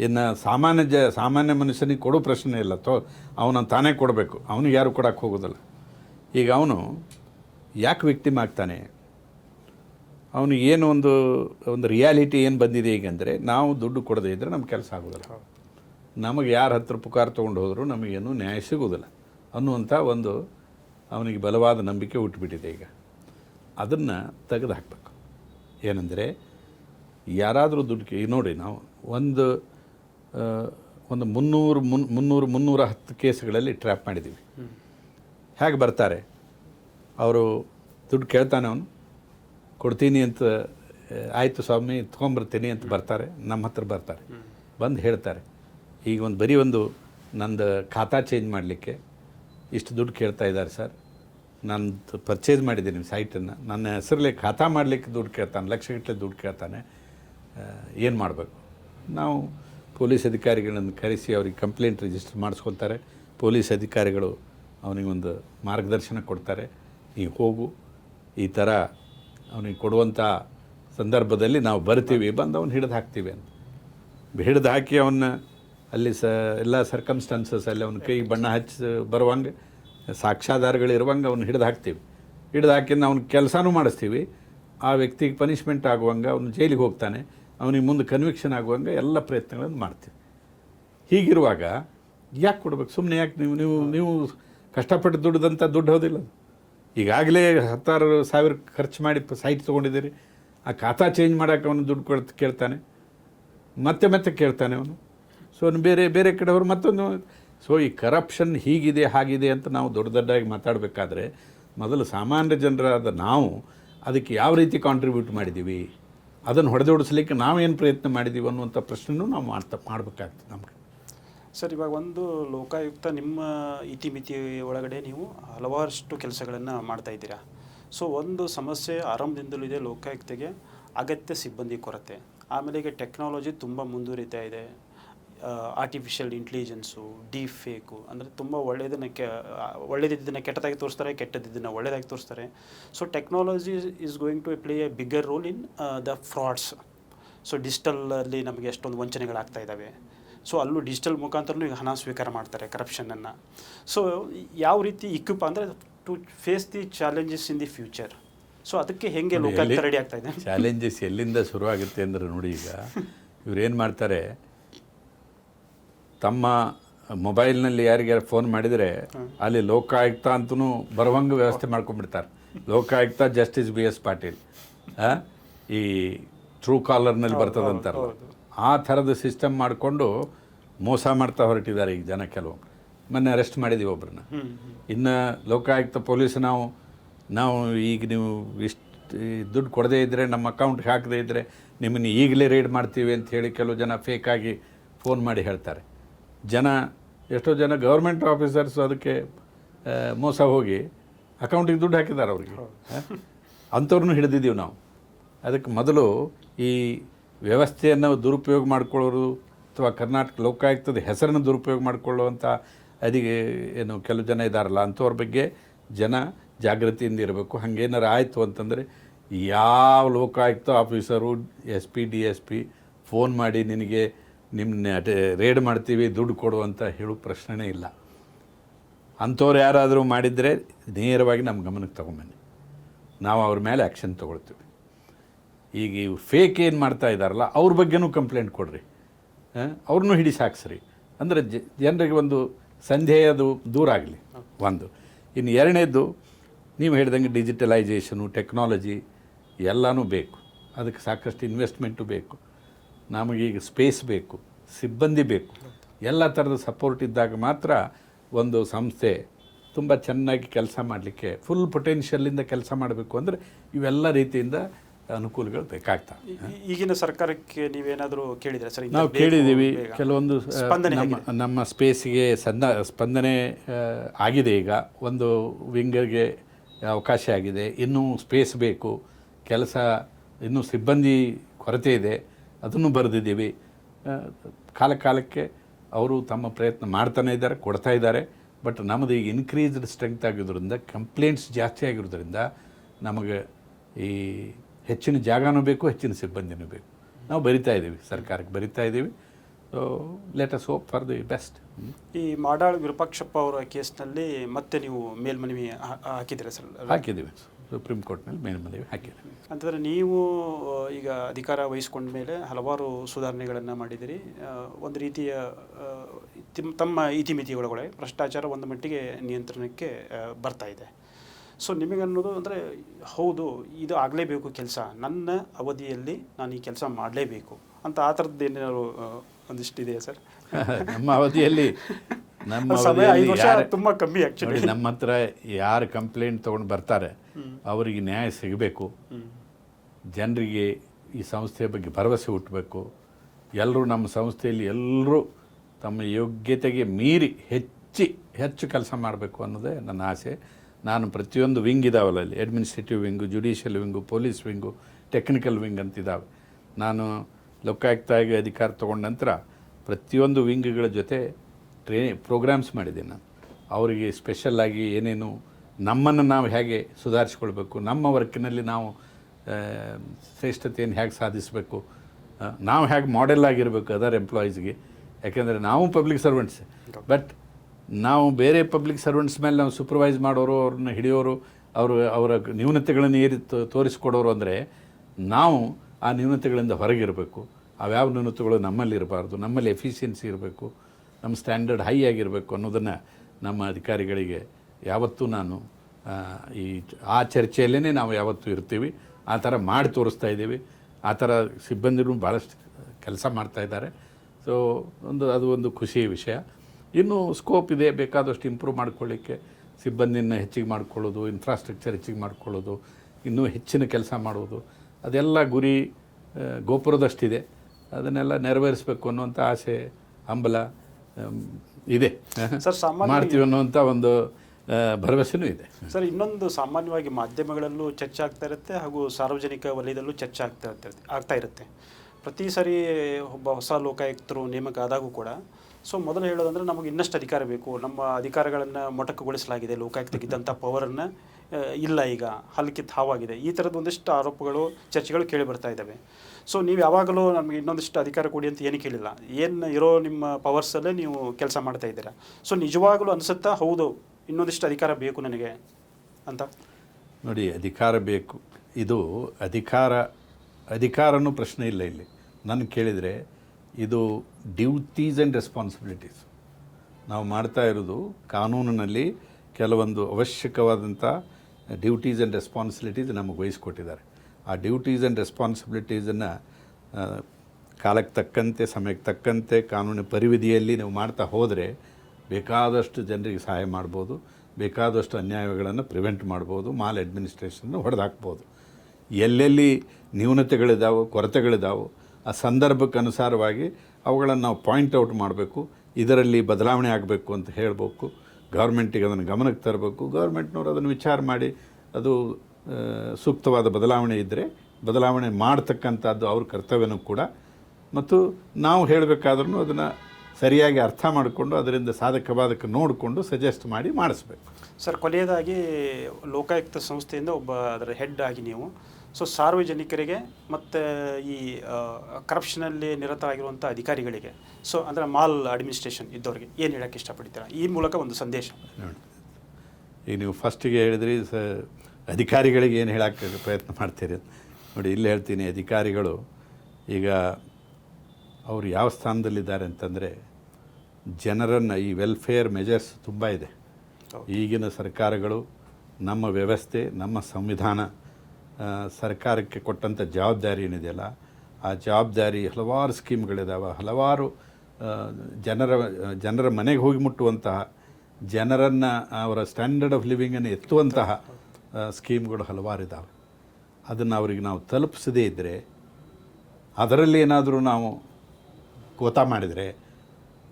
ಇನ್ನು ಸಾಮಾನ್ಯ ಜ, ಸಾಮಾನ್ಯ ಮನುಷ್ಯನಿಗೆ ಕೊಡೋ ಪ್ರಶ್ನೆ ಇಲ್ಲ. ತೊ ಅವನ ತಾನೇ ಕೊಡಬೇಕು. ಅವನಿಗೆ ಯಾರು ಕೊಡೋಕ್ಕೆ ಹೋಗೋದಿಲ್ಲ. ಈಗ ಅವನು ಯಾಕೆ ವಿಕ್ಟಿಮ್ ಆಗ್ತಾನೆ? ಅವನಿಗೆ ಏನು ಒಂದು ಒಂದು ರಿಯಾಲಿಟಿ ಏನು ಬಂದಿದೆ ಈಗ ಅಂದರೆ ನಾವು ದುಡ್ಡು ಕೊಡದೇ ಇದ್ದರೆ ನಮ್ಮ ಕೆಲಸ ಆಗೋದಿಲ್ಲ. ನಮಗೆ ಯಾರು ಹತ್ರ ಪುಕಾರ ತೊಗೊಂಡು ಹೋದರೂ ನಮಗೇನು ನ್ಯಾಯ ಸಿಗೋದಿಲ್ಲ. ಅನ್ನುವಂಥ ಒಂದು ಅವನಿಗೆ ಬಲವಾದ ನಂಬಿಕೆ ಹುಟ್ಟುಬಿಟ್ಟಿದೆ ಈಗ. ಅದನ್ನು ತೆಗೆದು ಹಾಕಬೇಕು ಏನಂದರೆ ಯಾರಾದರೂ ದುಡ್ಡು ನೋಡಿ ನಾವು ಒಂದು ಒಂದು ಮುನ್ನೂರು ಮುನ್ ಮುನ್ನೂರು ಮುನ್ನೂರ ಹತ್ತು ಕೇಸ್ಗಳಲ್ಲಿ ಟ್ರ್ಯಾಪ್ ಮಾಡಿದ್ದೀವಿ. ಹೇಗೆ ಬರ್ತಾರೆ? ಅವರು ದುಡ್ಡು ಕೇಳ್ತಾನೆ ಅವನು. ಕೊಡ್ತೀನಿ ಅಂತ ಆಯಿತು ಸ್ವಾಮಿ ತೊಗೊಂಬರ್ತೀನಿ ಅಂತ ಬರ್ತಾರೆ. ನಮ್ಮ ಹತ್ರ ಬರ್ತಾರೆ. ಬಂದು ಹೇಳ್ತಾರೆ. ಈಗ ಒಂದು ಬರೀ ಒಂದು ನಂದು ಖಾತಾ ಚೇಂಜ್ ಮಾಡಲಿಕ್ಕೆ ಇಷ್ಟು ದುಡ್ಡು ಕೇಳ್ತಾ ಇದ್ದಾರೆ ಸರ್. ನಾನು ಪರ್ಚೇಸ್ ಮಾಡಿದ್ದೀನಿ ಸೈಟನ್ನು ನನ್ನ ಹೆಸರಲ್ಲಿ ಖಾತಾ ಮಾಡಲಿಕ್ಕೆ ದುಡ್ಡು ಕೇಳ್ತಾನೆ ಲಕ್ಷಗಟ್ಟಲೆ ದುಡ್ಡು ಕೇಳ್ತಾನೆ. ಏನು ಮಾಡಬೇಕು? ನಾವು ಪೊಲೀಸ್ ಅಧಿಕಾರಿಗಳನ್ನು ಕರೆಸಿ ಅವ್ರಿಗೆ ಕಂಪ್ಲೇಂಟ್ ರಿಜಿಸ್ಟರ್ ಮಾಡಿಸ್ಕೊತಾರೆ ಪೊಲೀಸ್ ಅಧಿಕಾರಿಗಳು ಅವನಿಗೆ ಒಂದು ಮಾರ್ಗದರ್ಶನ ಕೊಡ್ತಾರೆ. ನೀ ಹೋಗು. ಈ ಥರ ಅವನಿಗೆ ಕೊಡುವಂಥ ಸಂದರ್ಭದಲ್ಲಿ ನಾವು ಬರ್ತೀವಿ ಬಂದು ಅವ್ನು ಹಿಡಿದು ಹಾಕ್ತೀವಿ ಅಂತ. ಹಿಡಿದು ಹಾಕಿ ಅವನ್ನ ಅಲ್ಲಿ ಸ, ಎಲ್ಲ ಸರ್ಕಮ್ಸ್ಟಾನ್ಸಸ್ ಅಲ್ಲಿ ಅವನ ಕೈ ಬಣ್ಣ ಹಚ್ಚಿ ಬರುವಂಗೆ, ಸಾಕ್ಷ್ಯಾಧಾರಗಳು ಇರುವಂಗೆ ಅವ್ನು ಹಿಡಿದು ಹಾಕ್ತೀವಿ. ಹಿಡಿದು ಹಾಕಿಂದ ಅವ್ನ ಕೆಲಸನೂ ಮಾಡಿಸ್ತೀವಿ. ಆ ವ್ಯಕ್ತಿಗೆ ಪನಿಷ್ಮೆಂಟ್ ಆಗುವಂಗೆ ಅವನು ಜೈಲಿಗೆ ಹೋಗ್ತಾನೆ. ಅವನಿಗೆ ಮುಂದೆ ಕನ್ವಿಕ್ಷನ್ ಆಗುವಂಗೆ ಎಲ್ಲ ಪ್ರಯತ್ನಗಳನ್ನು ಮಾಡ್ತೀವಿ. ಹೀಗಿರುವಾಗ ಯಾಕೆ ಕೊಡ್ಬೇಕು? ಸುಮ್ಮನೆ ಯಾಕೆ ನೀವು ನೀವು ನೀವು ಕಷ್ಟಪಟ್ಟು ದುಡ್ದಂಥ ದುಡ್ಡು ಹೌದಿಲ್ಲ. ಈಗಾಗಲೇ ಹತ್ತಾರು ಸಾವಿರ ಖರ್ಚು ಮಾಡಿ ಸೈಟ್ ತೊಗೊಂಡಿದ್ದೀರಿ. ಆ ಖಾತಾ ಚೇಂಜ್ ಮಾಡೋಕೆ ಅವನು ದುಡ್ಡು ಕೊಡ್ತ ಕೇಳ್ತಾನೆ. ಮತ್ತೆ ಮತ್ತೆ ಕೇಳ್ತಾನೆ ಅವನು. ಸೊ ಅವನು ಬೇರೆ ಬೇರೆ ಕಡೆಯವರು ಮತ್ತೊಂದು ಸೊ ಈ ಕರಪ್ಷನ್ ಹೀಗಿದೆ, ಹಾಗಿದೆ ಅಂತ ನಾವು ದೊಡ್ಡ ದೊಡ್ಡಾಗಿ ಮಾತಾಡಬೇಕಾದ್ರೆ, ಮೊದಲು ಸಾಮಾನ್ಯ ಜನರಾದ ನಾವು ಅದಕ್ಕೆ ಯಾವ ರೀತಿ ಕಾಂಟ್ರಿಬ್ಯೂಟ್ ಮಾಡಿದ್ದೀವಿ? ಅದನ್ನು ಹೊಡೆದೋಡಿಸ್ಲಿಕ್ಕೆ ನಾವೇನು ಪ್ರಯತ್ನ ಮಾಡಿದ್ದೀವಿ ಅನ್ನುವಂಥ ಪ್ರಶ್ನೆನೂ ನಾವು ಮಾಡ್ತಾ, ಮಾಡಬೇಕಾಗ್ತದೆ ನಮಗೆ. ಸರ್, ಇವಾಗ ಒಂದು ಲೋಕಾಯುಕ್ತ ನಿಮ್ಮ ಇತಿಮಿತಿ ಒಳಗಡೆ ನೀವು ಹಲವಾರಷ್ಟು ಕೆಲಸಗಳನ್ನು ಮಾಡ್ತಾ ಇದ್ದೀರಾ? ಸೊ, ಒಂದು ಸಮಸ್ಯೆ ಆರಂಭದಿಂದಲೂ ಇದೆ, ಲೋಕಾಯುಕ್ತೆಗೆ ಅಗತ್ಯ ಸಿಬ್ಬಂದಿ ಕೊರತೆ. ಆಮೇಲೆ ಈಗ ಟೆಕ್ನಾಲಜಿ ತುಂಬ ಮುಂದುವರಿತಾ ಇದೆ. ಆರ್ಟಿಫಿಷಿಯಲ್ ಇಂಟೆಲಿಜೆನ್ಸು ಡೀಪ್ ಫೇಕು ಅಂದರೆ ತುಂಬ ಒಳ್ಳೆಯದನ್ನು ಕೆ ಒಳ್ಳೆಯದಿದ್ದನ್ನು ಕೆಟ್ಟದಾಗಿ ತೋರಿಸ್ತಾರೆ, ಕೆಟ್ಟದಿದ್ದನ್ನು ಒಳ್ಳೆಯದಾಗಿ ತೋರಿಸ್ತಾರೆ. So technology is going to play a bigger role in the frauds so ಡಿಜಿಟಲಲ್ಲಿ ನಮಗೆ ಎಷ್ಟೊಂದು ವಂಚನೆಗಳಾಗ್ತಾ ಇದ್ದಾವೆ. ಸೊ ಅಲ್ಲೂ ಡಿಜಿಟಲ್ ಮುಖಾಂತರನೂ ಈಗ ಹಣ ಸ್ವೀಕಾರ ಮಾಡ್ತಾರೆ ಕರಪ್ಷನನ್ನು ಸೊ ಯಾವ ರೀತಿ ಇಕ್ವಿಪ್ ಅಂದರೆ to face the challenges in the future so ಅದಕ್ಕೆ ಹೆಂಗೆ ಲೋಕಾಯುಕ್ತ ರೆಡಿ ಆಗ್ತಾ ಇದೆ? ಚಾಲೆಂಜಸ್ ಎಲ್ಲಿಂದ ಶುರುವಾಗುತ್ತೆ ಅಂದರೆ ನೋಡಿ ಈಗ ಇವ್ರು ಏನು ಮಾಡ್ತಾರೆ ತಮ್ಮ ಮೊಬೈಲ್ನಲ್ಲಿ ಯಾರಿಗಾರು ಫೋನ್ ಮಾಡಿದರೆ ಅಲ್ಲಿ ಲೋಕಾಯುಕ್ತ ಅಂತೂ ಬರುವಂಗೆ ವ್ಯವಸ್ಥೆ ಮಾಡ್ಕೊಂಡ್ಬಿಡ್ತಾರೆ. Lokayukta justice B S Patil ಆ? ಈ ಥ್ರೂ ಕಾಲರ್ನಲ್ಲಿ ಬರ್ತದಂತಾರಲ್ಲ. ಆ ಥರದ ಸಿಸ್ಟಮ್ ಮಾಡಿಕೊಂಡು ಮೋಸ ಮಾಡ್ತಾ ಹೊರಟಿದ್ದಾರೆ ಈಗ ಜನ ಕೆಲವು. ಮೊನ್ನೆ ಅರೆಸ್ಟ್ ಮಾಡಿದ್ದೀವಿ ಒಬ್ಬರನ್ನ ಇನ್ನು ಲೋಕಾಯುಕ್ತ ಪೊಲೀಸ್ ನಾವು ನಾವು ಈಗ ನೀವು ಇಷ್ಟು ದುಡ್ಡು ಕೊಡದೇ ಇದ್ದರೆ ನಮ್ಮ ಅಕೌಂಟ್ಗೆ ಹಾಕದೇ ಇದ್ದರೆ ನಿಮ್ಮನ್ನು ಈಗಲೇ ರೇಡ್ ಮಾಡ್ತೀವಿ ಅಂತ ಹೇಳಿ ಕೆಲವು ಜನ ಫೇಕಾಗಿ ಫೋನ್ ಮಾಡಿ ಹೇಳ್ತಾರೆ. ಜನ ಎಷ್ಟೋ ಜನ ಗೌರ್ಮೆಂಟ್ ಆಫೀಸರ್ಸ್ ಅದಕ್ಕೆ ಮೋಸ ಹೋಗಿ ಅಕೌಂಟಿಗೆ ದುಡ್ಡು ಹಾಕಿದ್ದಾರೆ ಅವ್ರಿಗೆ. ಅಂಥವ್ರನ್ನೂ ಹಿಡಿದಿದ್ದೀವಿ ನಾವು. ಅದಕ್ಕೆ ಮೊದಲು ಈ ವ್ಯವಸ್ಥೆಯನ್ನು ದುರುಪಯೋಗ ಮಾಡಿಕೊಳ್ಳೋರು ಅಥವಾ ಕರ್ನಾಟಕ ಲೋಕಾಯುಕ್ತದ ಹೆಸರನ್ನು ದುರುಪಯೋಗ ಮಾಡಿಕೊಳ್ಳುವಂಥ ಅದಿಗೆ ಏನು ಕೆಲವು ಜನ ಇದ್ದಾರಲ್ಲ ಅಂಥವ್ರ ಬಗ್ಗೆ ಜನ ಜಾಗೃತಿಯಿಂದ ಇರಬೇಕು. ಹಾಗೇನಾರು ಆಯಿತು ಅಂತಂದರೆ ಯಾವ Lokayukta officer, S P, D S P phone ಮಾಡಿ ನಿನಗೆ ನಿಮ್ಮ ರೇಡ್ ಮಾಡ್ತೀವಿ, ದುಡ್ಡು ಕೊಡು ಅಂತ ಹೇಳೋ ಪ್ರಶ್ನೆನೇ ಇಲ್ಲ. ಅಂಥವ್ರು ಯಾರಾದರೂ ಮಾಡಿದರೆ ನೇರವಾಗಿ ನಮ್ಮ ಗಮನಕ್ಕೆ ತೊಗೊಂಬನ್ನಿ. ನಾವು ಅವ್ರ ಮೇಲೆ ಆ್ಯಕ್ಷನ್ ತೊಗೊಳ್ತೀವಿ. ಈಗ ಇವು ಫೇಕ್ ಏನು ಮಾಡ್ತಾ ಇದ್ದಾರಲ್ಲ, ಅವ್ರ ಬಗ್ಗೆನೂ ಕಂಪ್ಲೇಂಟ್ ಕೊಡ್ರಿ. ಅವ್ರನ್ನೂ ಹಿಡಿ ಹಾಕ್ಸ್ರಿ ಅಂದರೆ ಜನರಿಗೆ ಒಂದು ಸಂದೇಹದು ದೂರ ಆಗಲಿ. ಒಂದು. ಇನ್ನು ಎರಡನೇದು ನೀವು ಹೇಳ್ದಂಗೆ ಡಿಜಿಟಲೈಸೇಷನು ಟೆಕ್ನಾಲಜಿ ಎಲ್ಲನೂ ಬೇಕು. ಅದಕ್ಕೆ ಸಾಕಷ್ಟು ಇನ್ವೆಸ್ಟ್ಮೆಂಟು ಬೇಕು. ನಮಗೀಗ ಸ್ಪೇಸ್ ಬೇಕು, ಸಿಬ್ಬಂದಿ ಬೇಕು. ಎಲ್ಲ ಥರದ ಸಪೋರ್ಟ್ ಇದ್ದಾಗ ಮಾತ್ರ ಒಂದು ಸಂಸ್ಥೆ ತುಂಬ ಚೆನ್ನಾಗಿ ಕೆಲಸ ಮಾಡಲಿಕ್ಕೆ ಫುಲ್ ಪೊಟೆನ್ಷಿಯಲಿಂದ ಕೆಲಸ ಮಾಡಬೇಕು. ಅಂದರೆ ಇವೆಲ್ಲ ರೀತಿಯಿಂದ ಅನುಕೂಲಗಳು ಬೇಕಾಗ್ತವೆ ಈಗಿನ ಸರ್ಕಾರಕ್ಕೆ ನೀವೇನಾದರೂ ಕೇಳಿದ್ರೆ ಸರ್? ನಾವು ಕೇಳಿದ್ದೀವಿ. ಕೆಲವೊಂದು ಸ್ಪಂದನೆ ನಮ್ಮ ನಮ್ಮ ಸ್ಪೇಸಿಗೆ ಸಂದ ಸ್ಪಂದನೆ ಆಗಿದೆ ಈಗ. ಒಂದು ವಿಂಗರ್ಗೆ ಅವಕಾಶ ಆಗಿದೆ. ಇನ್ನೂ ಸ್ಪೇಸ್ ಬೇಕು. ಕೆಲಸ ಇನ್ನೂ ಸಿಬ್ಬಂದಿ ಕೊರತೆ ಇದೆ. ಅದನ್ನು ಬರೆದಿದ್ದೀವಿ. ಕಾಲ ಕಾಲಕ್ಕೆ ಅವರು ತಮ್ಮ ಪ್ರಯತ್ನ ಮಾಡ್ತಾನೆ ಇದ್ದಾರೆ ಕೊಡ್ತಾ ಇದ್ದಾರೆ. ಬಟ್ ನಮ್ಮದು ಈಗ ಇನ್ಕ್ರೀಸ್ಡ್ ಸ್ಟ್ರೆಂತ್ ಆಗಿರೋದ್ರಿಂದ ಕಂಪ್ಲೇಂಟ್ಸ್ ಜಾಸ್ತಿ ಆಗಿರೋದ್ರಿಂದ ನಮಗೆ ಈ ಹೆಚ್ಚಿನ ಜಾಗನೂ ಬೇಕು ಹೆಚ್ಚಿನ ಸಿಬ್ಬಂದಿನೂ ಬೇಕು. ನಾವು ಬರಿತಾ ಇದ್ದೀವಿ ಸರ್ಕಾರಕ್ಕೆ ಬರಿತಾ ಇದ್ದೀವಿ. So let us hope for the best ಈ ಮಾಡಾಳ್ ವಿರೂಪಾಕ್ಷಪ್ಪ ಅವರ ಕೇಸ್ನಲ್ಲಿ ಮತ್ತೆ ನೀವು ಮೇಲ್ಮನವಿ ಹಾಕಿದ್ದೀರಾ ಸರ್? ಹಾಕಿದ್ದೀವಿ. ಸುಪ್ರೀಂ ಕೋರ್ಟ್ನಲ್ಲಿ ಮೇಲ್ಮನವಿ ಹಾಕಿದ್ದೀವಿ. ಅಂತಂದರೆ ನೀವು ಈಗ ಅಧಿಕಾರ ವಹಿಸ್ಕೊಂಡ ಮೇಲೆ ಹಲವಾರು ಸುಧಾರಣೆಗಳನ್ನು ಮಾಡಿದಿರಿ ಒಂದು ರೀತಿಯ ತಮ್ಮ ಇತಿಮಿತಿಗಳೊಳಗೆ ಭ್ರಷ್ಟಾಚಾರ ಒಂದು ಮಟ್ಟಿಗೆ ನಿಯಂತ್ರಣಕ್ಕೆ ಬರ್ತಾ ಇದೆ. ಸೊ ನಿಮಗನ್ನೋದು ಅಂದರೆ ಹೌದು ಇದು ಆಗಲೇಬೇಕು ಕೆಲಸ. ನನ್ನ ಅವಧಿಯಲ್ಲಿ ನಾನು ಈ ಕೆಲಸ ಮಾಡಲೇಬೇಕು. ಅಂತ ಆ ಥರದ್ದು ಏನಾದ್ರು ಆ, ಒಂದಿಷ್ಟು ಇದೆಯಾ ಸರ್? ನಮ್ಮ ಅವಧಿಯಲ್ಲಿ ನಮ್ಮ ತುಂಬ ಕಮ್ಮಿ ಆ್ಯಕ್ಚುಲಿ ನಮ್ಮ ಹತ್ರ ಯಾರು ಕಂಪ್ಲೇಂಟ್ ತೊಗೊಂಡು ಬರ್ತಾರೆ ಅವರಿಗೆ ನ್ಯಾಯ ಸಿಗಬೇಕು. ಜನರಿಗೆ ಈ ಸಂಸ್ಥೆಯ ಬಗ್ಗೆ ಭರವಸೆ ಹುಟ್ಟಬೇಕು. ಎಲ್ಲರೂ ನಮ್ಮ ಸಂಸ್ಥೆಯಲ್ಲಿ ಎಲ್ಲರೂ ತಮ್ಮ ಯೋಗ್ಯತೆಗೆ ಮೀರಿ ಹೆಚ್ಚಿ ಹೆಚ್ಚು ಕೆಲಸ ಮಾಡಬೇಕು ಅನ್ನೋದೇ ನನ್ನ ಆಸೆ. ನಾನು ಪ್ರತಿಯೊಂದು ವಿಂಗ್ ಇದಾವಲ್ಲ ಅಲ್ಲಿ administrative wing judicial wing police wing technical wing ಅಂತಿದ್ದಾವೆ ನಾನು ಲೋಕಾಯುಕ್ತಾಗಿ ಅಧಿಕಾರ ತೊಗೊಂಡ ನಂತರ ಪ್ರತಿಯೊಂದು ವಿಂಗ್ಗಳ ಜೊತೆ ಟ್ರೇ ಪ್ರೋಗ್ರಾಮ್ಸ್ ಮಾಡಿದ್ದೀನಿ ನಾನು. ಅವರಿಗೆ ಸ್ಪೆಷಲ್ಲಾಗಿ ಏನೇನು ನಮ್ಮನ್ನು ನಾವು ಹೇಗೆ ಸುಧಾರಿಸ್ಕೊಳ್ಬೇಕು ನಮ್ಮ ವರ್ಕಿನಲ್ಲಿ ನಾವು ಶ್ರೇಷ್ಠತೆಯನ್ನು ಹೇಗೆ ಸಾಧಿಸಬೇಕು ನಾವು ಹೇಗೆ ಮಾಡೆಲ್ ಆಗಿರಬೇಕು ಅದರ್ ಎಂಪ್ಲಾಯೀಸ್ಗೆ ಯಾಕೆಂದರೆ ನಾವು ಪಬ್ಲಿಕ್ ಸರ್ವೆಂಟ್ಸ್ ಬಟ್ ನಾವು ಬೇರೆ ಪಬ್ಲಿಕ್ ಸರ್ವೆಂಟ್ಸ್ ಮೇಲೆ ನಾವು ಸೂಪರ್ವೈಸ್ ಮಾಡೋರು, ಅವ್ರನ್ನ ಹಿಡಿಯೋರು, ಅವರು ಅವರ ನ್ಯೂನತೆಗಳನ್ನು ಏರಿ ತೋರಿಸ್ಕೊಡೋರು ಅಂದರೆ ನಾವು ಆ ನ್ಯೂನತೆಗಳಿಂದ ಹೊರಗಿರಬೇಕು. ಅವ್ಯಾವ ನ್ಯೂನತೆಗಳು ನಮ್ಮಲ್ಲಿ ಇರಬಾರ್ದು, ನಮ್ಮಲ್ಲಿ ಎಫಿಷಿಯನ್ಸಿ ಇರಬೇಕು, ನಮ್ಮ ಸ್ಟ್ಯಾಂಡರ್ಡ್ ಹೈ ಆಗಿರಬೇಕು ಅನ್ನೋದನ್ನು ನಮ್ಮ ಅಧಿಕಾರಿಗಳಿಗೆ ಯಾವತ್ತೂ ನಾನು ಈ ಆ ಚರ್ಚೆಯಲ್ಲೇ ನಾವು ಯಾವತ್ತೂ ಇರ್ತೀವಿ. ಆ ಥರ ಮಾಡಿ ತೋರಿಸ್ತಾ ಇದ್ದೀವಿ. ಆ ಥರ ಸಿಬ್ಬಂದಿಗಳು ಭಾಳಷ್ಟು ಕೆಲಸ ಮಾಡ್ತಾ ಇದ್ದಾರೆ. ಸೊ ಒಂದು, ಅದು ಒಂದು ಖುಷಿಯ ವಿಷಯ. ಇನ್ನೂ ಸ್ಕೋಪ್ ಇದೆ ಬೇಕಾದಷ್ಟು ಇಂಪ್ರೂವ್ ಮಾಡ್ಕೊಳ್ಳಿಕ್ಕೆ. ಸಿಬ್ಬಂದಿನ ಹೆಚ್ಚಿಗೆ ಮಾಡ್ಕೊಳ್ಳೋದು ಇನ್ಫ್ರಾಸ್ಟ್ರಕ್ಚರ್ ಹೆಚ್ಚಿಗೆ ಮಾಡ್ಕೊಳ್ಳೋದು ಇನ್ನೂ ಹೆಚ್ಚಿನ ಕೆಲಸ ಮಾಡೋದು ಅದೆಲ್ಲ ಗುರಿ ಗೋಪುರದಷ್ಟಿದೆ. ಅದನ್ನೆಲ್ಲ ನೆರವೇರಿಸಬೇಕು ಅನ್ನುವಂಥ ಆಸೆ ಹಂಬಲ ಇದೆ. ಸರ್ ಸಾಮಾನ್ಯ ಮಾಡ್ತೀವಿ ಅನ್ನುವಂಥ ಒಂದು ಭರವಸೆನೂ ಇದೆ. ಸರ್ ಇನ್ನೊಂದು ಸಾಮಾನ್ಯವಾಗಿ ಮಾಧ್ಯಮಗಳಲ್ಲೂ ಚರ್ಚೆ ಆಗ್ತಾ ಇರುತ್ತೆ ಹಾಗೂ ಸಾರ್ವಜನಿಕ ವಲಯದಲ್ಲೂ ಚರ್ಚೆ ಆಗ್ತಾ ಇರುತ್ತೆ ಆಗ್ತಾ ಇರುತ್ತೆ. ಪ್ರತಿ ಸಾರಿ ಒಬ್ಬ ಹೊಸ ಲೋಕಾಯುಕ್ತರು ನೇಮಕ ಆದಾಗೂ ಕೂಡ ಸೊ ಮೊದಲು ಹೇಳೋದಂದ್ರೆ ನಮಗೆ ಇನ್ನಷ್ಟು ಅಧಿಕಾರ ಬೇಕು. ನಮ್ಮ ಅಧಿಕಾರಗಳನ್ನು ಮೊಟಕುಗೊಳಿಸಲಾಗಿದೆ ಲೋಕಾಯುಕ್ತಕ್ಕಿದ್ದಂಥ ಪವರನ್ನು ಇಲ್ಲ ಈಗ ಹಲ್ಕಿ ಹಾವಾಗಿದೆ. ಈ ಥರದ ಒಂದಿಷ್ಟು ಆರೋಪಗಳು, ಚರ್ಚೆಗಳು ಕೇಳಿ ಬರ್ತಾ ಇದ್ದಾವೆ. ಸೊ ನೀವು ಯಾವಾಗಲೂ ನಮಗೆ ಇನ್ನೊಂದಿಷ್ಟು ಅಧಿಕಾರ ಕೊಡಿ ಅಂತ ಏನು ಕೇಳಿಲ್ಲ. ಏನು ಇರೋ ನಿಮ್ಮ ಪವರ್ಸಲ್ಲೇ ನೀವು ಕೆಲಸ ಮಾಡ್ತಾ ಇದ್ದೀರಾ. ಸೊ ನಿಜವಾಗಲೂ ಅನಿಸುತ್ತಾ, ಹೌದು, ಇನ್ನೊಂದಿಷ್ಟು ಅಧಿಕಾರ ಬೇಕು ನನಗೆ ಅಂತ? ನೋಡಿ, ಅಧಿಕಾರ ಬೇಕು. ಇದು ಅಧಿಕಾರ, ಅಧಿಕಾರನೂ ಪ್ರಶ್ನೆ ಇಲ್ಲ ಇಲ್ಲಿ. ನನ್ನ ಕೇಳಿದರೆ ಇದು ಡ್ಯೂಟೀಸ್ ಆ್ಯಂಡ್ ರೆಸ್ಪಾನ್ಸಿಬಿಲಿಟೀಸ್ ನಾವು ಮಾಡ್ತಾ ಇರೋದು ಕಾನೂನಿನಲ್ಲಿ ಕೆಲವೊಂದು ಅವಶ್ಯಕವಾದಂಥ ಡ್ಯೂಟೀಸ್ ಆ್ಯಂಡ್ ರೆಸ್ಪಾನ್ಸಿಬಿಲಿಟೀಸ್ ನಮಗೆ ವಹಿಸ್ಕೊಟ್ಟಿದ್ದಾರೆ. ಆ ಡ್ಯೂಟೀಸ್ ಆ್ಯಂಡ್ ರೆಸ್ಪಾನ್ಸಿಬಿಲಿಟೀಸನ್ನು ಕಾಲಕ್ಕೆ ತಕ್ಕಂತೆ, ಸಮಯಕ್ಕೆ ತಕ್ಕಂತೆ, ಕಾನೂನಿನ ಪರಿವಿಧಿಯಲ್ಲಿ ನೀವು ಮಾಡ್ತಾ ಹೋದರೆ ಬೇಕಾದಷ್ಟು ಜನರಿಗೆ ಸಹಾಯ ಮಾಡ್ಬೋದು, ಬೇಕಾದಷ್ಟು ಅನ್ಯಾಯಗಳನ್ನು ಪ್ರಿವೆಂಟ್ ಮಾಡ್ಬೋದು ಮಾಲ್ ಅಡ್ಮಿನಿಸ್ಟ್ರೇಷನ್ನ ಹೊಡೆದಾಕ್ಬೋದು. ಎಲ್ಲೆಲ್ಲಿ ನ್ಯೂನತೆಗಳಿದ್ದಾವೆ ಕೊರತೆಗಳಿದ್ದಾವೆ ಆ ಸಂದರ್ಭಕ್ಕೆ ಅನುಸಾರವಾಗಿ ಅವುಗಳನ್ನು ನಾವು ಪಾಯಿಂಟ್ ಔಟ್ ಮಾಡಬೇಕು, ಇದರಲ್ಲಿ ಬದಲಾವಣೆ ಆಗಬೇಕು ಅಂತ ಹೇಳಬೇಕು ಗೌರ್ಮೆಂಟಿಗೆ ಅದನ್ನು ಗಮನಕ್ಕೆ ತರಬೇಕು ಗೌರ್ಮೆಂಟ್ನವ್ರು ಅದನ್ನು ವಿಚಾರ ಮಾಡಿ, ಅದು ಸೂಕ್ತವಾದ ಬದಲಾವಣೆ ಇದ್ದರೆ ಬದಲಾವಣೆ ಮಾಡ್ತಕ್ಕಂಥದ್ದು ಅವ್ರ ಕರ್ತವ್ಯನೂ ಕೂಡ. ಮತ್ತು ನಾವು ಹೇಳಬೇಕಾದ್ರೂ ಅದನ್ನು ಸರಿಯಾಗಿ ಅರ್ಥ ಮಾಡಿಕೊಂಡು ಅದರಿಂದ ಸಾಧಕ ಬಾಧಕ ನೋಡಿಕೊಂಡು ಸಜೆಸ್ಟ್ ಮಾಡಿ ಮಾಡಿಸ್ಬೇಕು. ಸರ್, ಕೊನೆಯದಾಗಿ ಲೋಕಾಯುಕ್ತ ಸಂಸ್ಥೆಯಿಂದ ಒಬ್ಬ ಅದರ ಹೆಡ್ ಆಗಿ ನೀವು ಸೊ ಸಾರ್ವಜನಿಕರಿಗೆ ಮತ್ತು ಈ ಕರಪ್ಷನಲ್ಲಿ ನಿರತರಾಗಿರುವಂಥ ಅಧಿಕಾರಿಗಳಿಗೆ ಸೊ ಅಂದರೆ ಮಾಲ್ ಅಡ್ಮಿನಿಸ್ಟ್ರೇಷನ್ ಇದ್ದವ್ರಿಗೆ ಏನು ಹೇಳೋಕ್ಕೆ ಇಷ್ಟಪಡ್ತೀರ? ಈ ಮೂಲಕ ಒಂದು ಸಂದೇಶ. ನೋಡಿ ಈಗ ನೀವು ಫಸ್ಟಿಗೆ ಹೇಳಿದ್ರಿ ಸ ಅಧಿಕಾರಿಗಳಿಗೆ ಏನು ಹೇಳೋಕ್ಕೆ ಪ್ರಯತ್ನ ಮಾಡ್ತೀರಿ? ನೋಡಿ ಇಲ್ಲಿ ಹೇಳ್ತೀನಿ ಅಧಿಕಾರಿಗಳು ಈಗ ಅವರು ಯಾವ ಸ್ಥಾನದಲ್ಲಿದ್ದಾರೆ ಅಂತಂದರೆ ಜನರನ್ನು ಈ ವೆಲ್ಫೇರ್ ಮೆಜರ್ಸ್ ತುಂಬ ಇದೆ. ಈಗಿನ ಸರ್ಕಾರಗಳು ನಮ್ಮ ವ್ಯವಸ್ಥೆ ನಮ್ಮ ಸಂವಿಧಾನ ಸರ್ಕಾರಕ್ಕೆ ಕೊಟ್ಟಂಥ ಜವಾಬ್ದಾರಿ ಏನಿದೆಯಲ್ಲ, ಆ ಜವಾಬ್ದಾರಿ ಹಲವಾರು ಸ್ಕೀಮ್ಗಳಿದ್ದಾವೆ ಹಲವಾರು ಜನರ ಜನರ ಮನೆಗೆ ಹೋಗಿ ಮುಟ್ಟುವಂತಹ, ಜನರನ್ನು, ಅವರ ಸ್ಟ್ಯಾಂಡರ್ಡ್ ಆಫ್ ಲಿವಿಂಗನ್ನು ಎತ್ತುವಂತಹ ಸ್ಕೀಮ್ಗಳು ಹಲವಾರು ಇದ್ದಾವೆ ಅದನ್ನು ಅವರಿಗೆ ನಾವು ತಲುಪಿಸದೇ ಇದ್ದರೆ ಅದರಲ್ಲಿ ಏನಾದರೂ ನಾವು ಗೋತ ಮಾಡಿದರೆ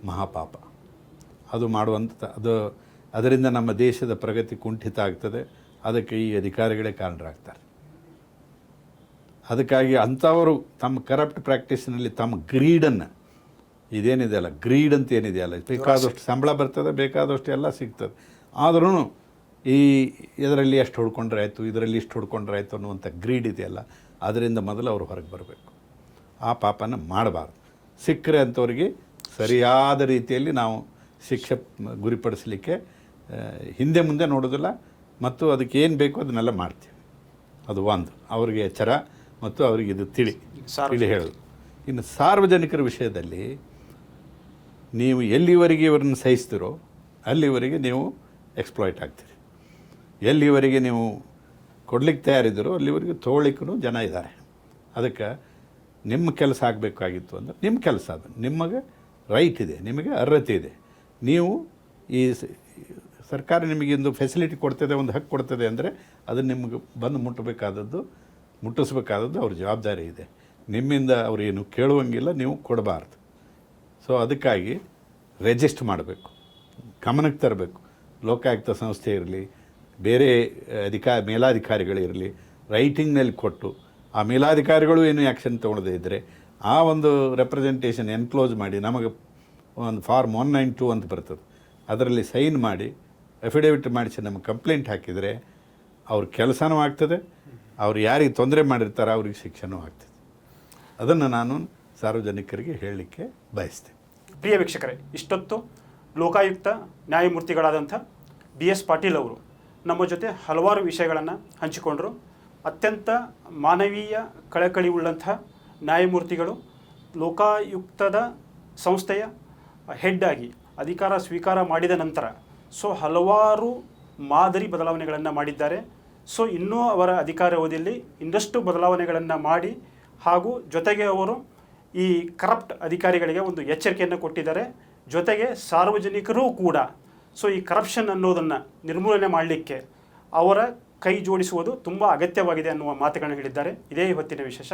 ಮಹಾಪಾಪ. ಅದು ಮಾಡುವಂಥ ಅದು, ಅದರಿಂದ ನಮ್ಮ ದೇಶದ ಪ್ರಗತಿ ಕುಂಠಿತ ಆಗ್ತದೆ, ಅದಕ್ಕೆ ಈ ಅಧಿಕಾರಿಗಳೇ ಕಾರಣರಾಗ್ತಾರೆ. ಅದಕ್ಕಾಗಿ ಅಂಥವರು ತಮ್ಮ ಕರಪ್ಟ್ ಪ್ರಾಕ್ಟೀಸ್ನಲ್ಲಿ ತಮ್ಮ ಗ್ರೀಡನ್ನು ಇದೇನಿದೆಯಲ್ಲ ಗ್ರೀಡ್ ಅಂತ ಏನಿದೆಯಲ್ಲ ಬೇಕಾದಷ್ಟು ಸಂಬಳ ಬರ್ತದೆ, ಬೇಕಾದಷ್ಟು ಎಲ್ಲ ಸಿಗ್ತದೆ. ಆದ್ರೂ ಈ ಇದರಲ್ಲಿ ಎಷ್ಟು ಹುಡ್ಕೊಂಡ್ರೆ ಆಯಿತು, ಇದರಲ್ಲಿ ಇಷ್ಟು ಹುಡ್ಕೊಂಡ್ರೆ ಆಯಿತು ಅನ್ನುವಂಥ ಗ್ರೀಡ್ ಇದೆಯಲ್ಲ, ಅದರಿಂದ ಮೊದಲು ಅವರು ಹೊರಗೆ ಬರಬೇಕು. ಆ ಪಾಪನ ಮಾಡಬಾರ್ದು. ಸಿಕ್ಕರೆ ಅಂಥವ್ರಿಗೆ ಸರಿಯಾದ ರೀತಿಯಲ್ಲಿ ನಾವು ಶಿಕ್ಷೆ ಗುರಿಪಡಿಸಲಿಕ್ಕೆ ಹಿಂದೆ ಮುಂದೆ ನೋಡೋದಿಲ್ಲ, ಮತ್ತು ಅದಕ್ಕೆ ಏನು ಬೇಕೋ ಅದನ್ನೆಲ್ಲ ಮಾಡ್ತೀವಿ. ಅದು ಒಂದು. ಅವರಿಗೆ ಎಚ್ಚರ ಮತ್ತು ಅವರಿಗೆ ಇದು ತಿಳಿ ತಿಳಿ ಹೇಳೋದು. ಇನ್ನು ಸಾರ್ವಜನಿಕರ ವಿಷಯದಲ್ಲಿ ನೀವು ಎಲ್ಲಿವರೆಗೆ ಇವರನ್ನು ಸಹಿಸ್ತೀರೋ ಅಲ್ಲಿವರೆಗೆ ನೀವು ಎಕ್ಸ್ಪ್ಲಾಯ್ಟ್ ಆಗ್ತೀರಿ. ಎಲ್ಲಿವರೆಗೆ ನೀವು ಕೊಡ್ಲಿಕ್ಕೆ ತಯಾರಿದ್ದೀರೋ ಅಲ್ಲಿವರೆಗೆ ತೋಳಿಕ್ಕೂ ಜನ ಇದ್ದಾರೆ. ಅದಕ್ಕೆ ನಿಮ್ಮ ಕೆಲಸ ಆಗಬೇಕಾಗಿತ್ತು ಅಂದ್ರೆ ನಿಮ್ಮ ಕೆಲಸ ಅದು. ನಿಮಗೆ ರೈಟ್ ಇದೆ ನಿಮಗೆ ಅರ್ಹತೆ ಇದೆ. ನೀವು ಈ ಸರ್ಕಾರ ನಿಮಗೆ ಒಂದು ಫೆಸಿಲಿಟಿ ಕೊಡ್ತದೆ ಒಂದು ಹಕ್ಕು ಕೊಡ್ತದೆ ಅಂದರೆ ಅದು ನಿಮಗೆ ಬಂದು ಮುಟ್ಟಬೇಕಾದದ್ದು ಮುಟ್ಟಿಸ್ಬೇಕಾದದ್ದು ಅವ್ರ ಜವಾಬ್ದಾರಿ ಇದೆ. ನಿಮ್ಮಿಂದ ಅವ್ರು ಏನು ಕೇಳುವಂಗಿಲ್ಲ, ನೀವು ಕೊಡಬಾರ್ದು. ಸೊ ಅದಕ್ಕಾಗಿ ರಿಜಿಸ್ಟ್ ಮಾಡಬೇಕು. ಗಮನಕ್ಕೆ ತರಬೇಕು. ಲೋಕಾಯುಕ್ತ ಸಂಸ್ಥೆ ಇರಲಿ, ಬೇರೆ ಅಧಿಕಾ, ಮೇಲಾಧಿಕಾರಿಗಳಿರಲಿ ರೈಟಿಂಗ್ನಲ್ಲಿ ಕೊಟ್ಟು, ಆ ಮೇಲಾಧಿಕಾರಿಗಳು ಏನು ಆ್ಯಕ್ಷನ್ ತೊಗೊಳ್ಳದೇ ಇದ್ದರೆ ಆ ಒಂದು ರೆಪ್ರೆಸೆಂಟೇಷನ್ ಎನ್ಕ್ಲೋಸ್ ಮಾಡಿ, ನಮಗೆ ಒಂದು ಫಾರ್ಮ್ ಒನ್ ನೈನ್ ಟೂ ಅಂತ ಬರ್ತದೆ. ಅದರಲ್ಲಿ ಸೈನ್ ಮಾಡಿ ಅಫಿಡೇವಿಟ್ ಮಾಡಿಸಿ, ನಮಗೆ ಕಂಪ್ಲೇಂಟ್ ಹಾಕಿದರೆ, ಅವ್ರ ಕೆಲಸನೂ ಆಗ್ತದೆ ಅವ್ರು ಯಾರಿಗೆ ತೊಂದರೆ ಮಾಡಿರ್ತಾರೆ ಅವ್ರಿಗೆ ಶಿಕ್ಷೆನೂ ಆಗ್ತದೆ. ಅದನ್ನು ನಾನು ಸಾರ್ವಜನಿಕರಿಗೆ ಹೇಳಲಿಕ್ಕೆ ಬಯಸ್ತೇನೆ. ಪ್ರಿಯ ವೀಕ್ಷಕರೇ, ಇಷ್ಟೊತ್ತು ಲೋಕಾಯುಕ್ತ ನ್ಯಾಯಮೂರ್ತಿಗಳಾದಂಥ ಬಿ ಎಸ್ ಪಾಟೀಲ್ ಅವರು ನಮ್ಮ ಜೊತೆ ಹಲವಾರು ವಿಷಯಗಳನ್ನು ಹಂಚಿಕೊಂಡರು. ಅತ್ಯಂತ ಮಾನವೀಯ ಕಳಕಳಿ ಉಳ್ಳಂಥ ನ್ಯಾಯಮೂರ್ತಿಗಳು, ಲೋಕಾಯುಕ್ತದ ಸಂಸ್ಥೆಯ ಹೆಡ್ ಆಗಿ ಅಧಿಕಾರ ಸ್ವೀಕಾರ ಮಾಡಿದ ನಂತರ, ಸೊ ಹಲವಾರು ಮಾದರಿ ಬದಲಾವಣೆಗಳನ್ನು ಮಾಡಿದ್ದಾರೆ. ಸೊ ಇನ್ನೂ ಅವರ ಅಧಿಕಾರ ಅವಧಿಯಲ್ಲಿ ಇನ್ನಷ್ಟು ಬದಲಾವಣೆಗಳನ್ನು ಮಾಡಿ ಹಾಗೂ ಜೊತೆಗೆ ಅವರು ಈ ಕರಪ್ಟ್ ಅಧಿಕಾರಿಗಳಿಗೆ ಒಂದು ಎಚ್ಚರಿಕೆಯನ್ನು ಕೊಟ್ಟಿದ್ದಾರೆ. ಜೊತೆಗೆ ಸಾರ್ವಜನಿಕರೂ ಕೂಡ. ಸೊ ಈ ಕರಪ್ಷನ್ ಅನ್ನೋದನ್ನು ನಿರ್ಮೂಲನೆ ಮಾಡಲಿಕ್ಕೆ ಅವರ ಕೈ ಜೋಡಿಸುವುದು ತುಂಬ ಅಗತ್ಯವಾಗಿದೆ ಅನ್ನುವ ಮಾತುಗಳನ್ನು ಹೇಳಿದ್ದಾರೆ. ಇದೇ ಇವತ್ತಿನ ವಿಶೇಷ.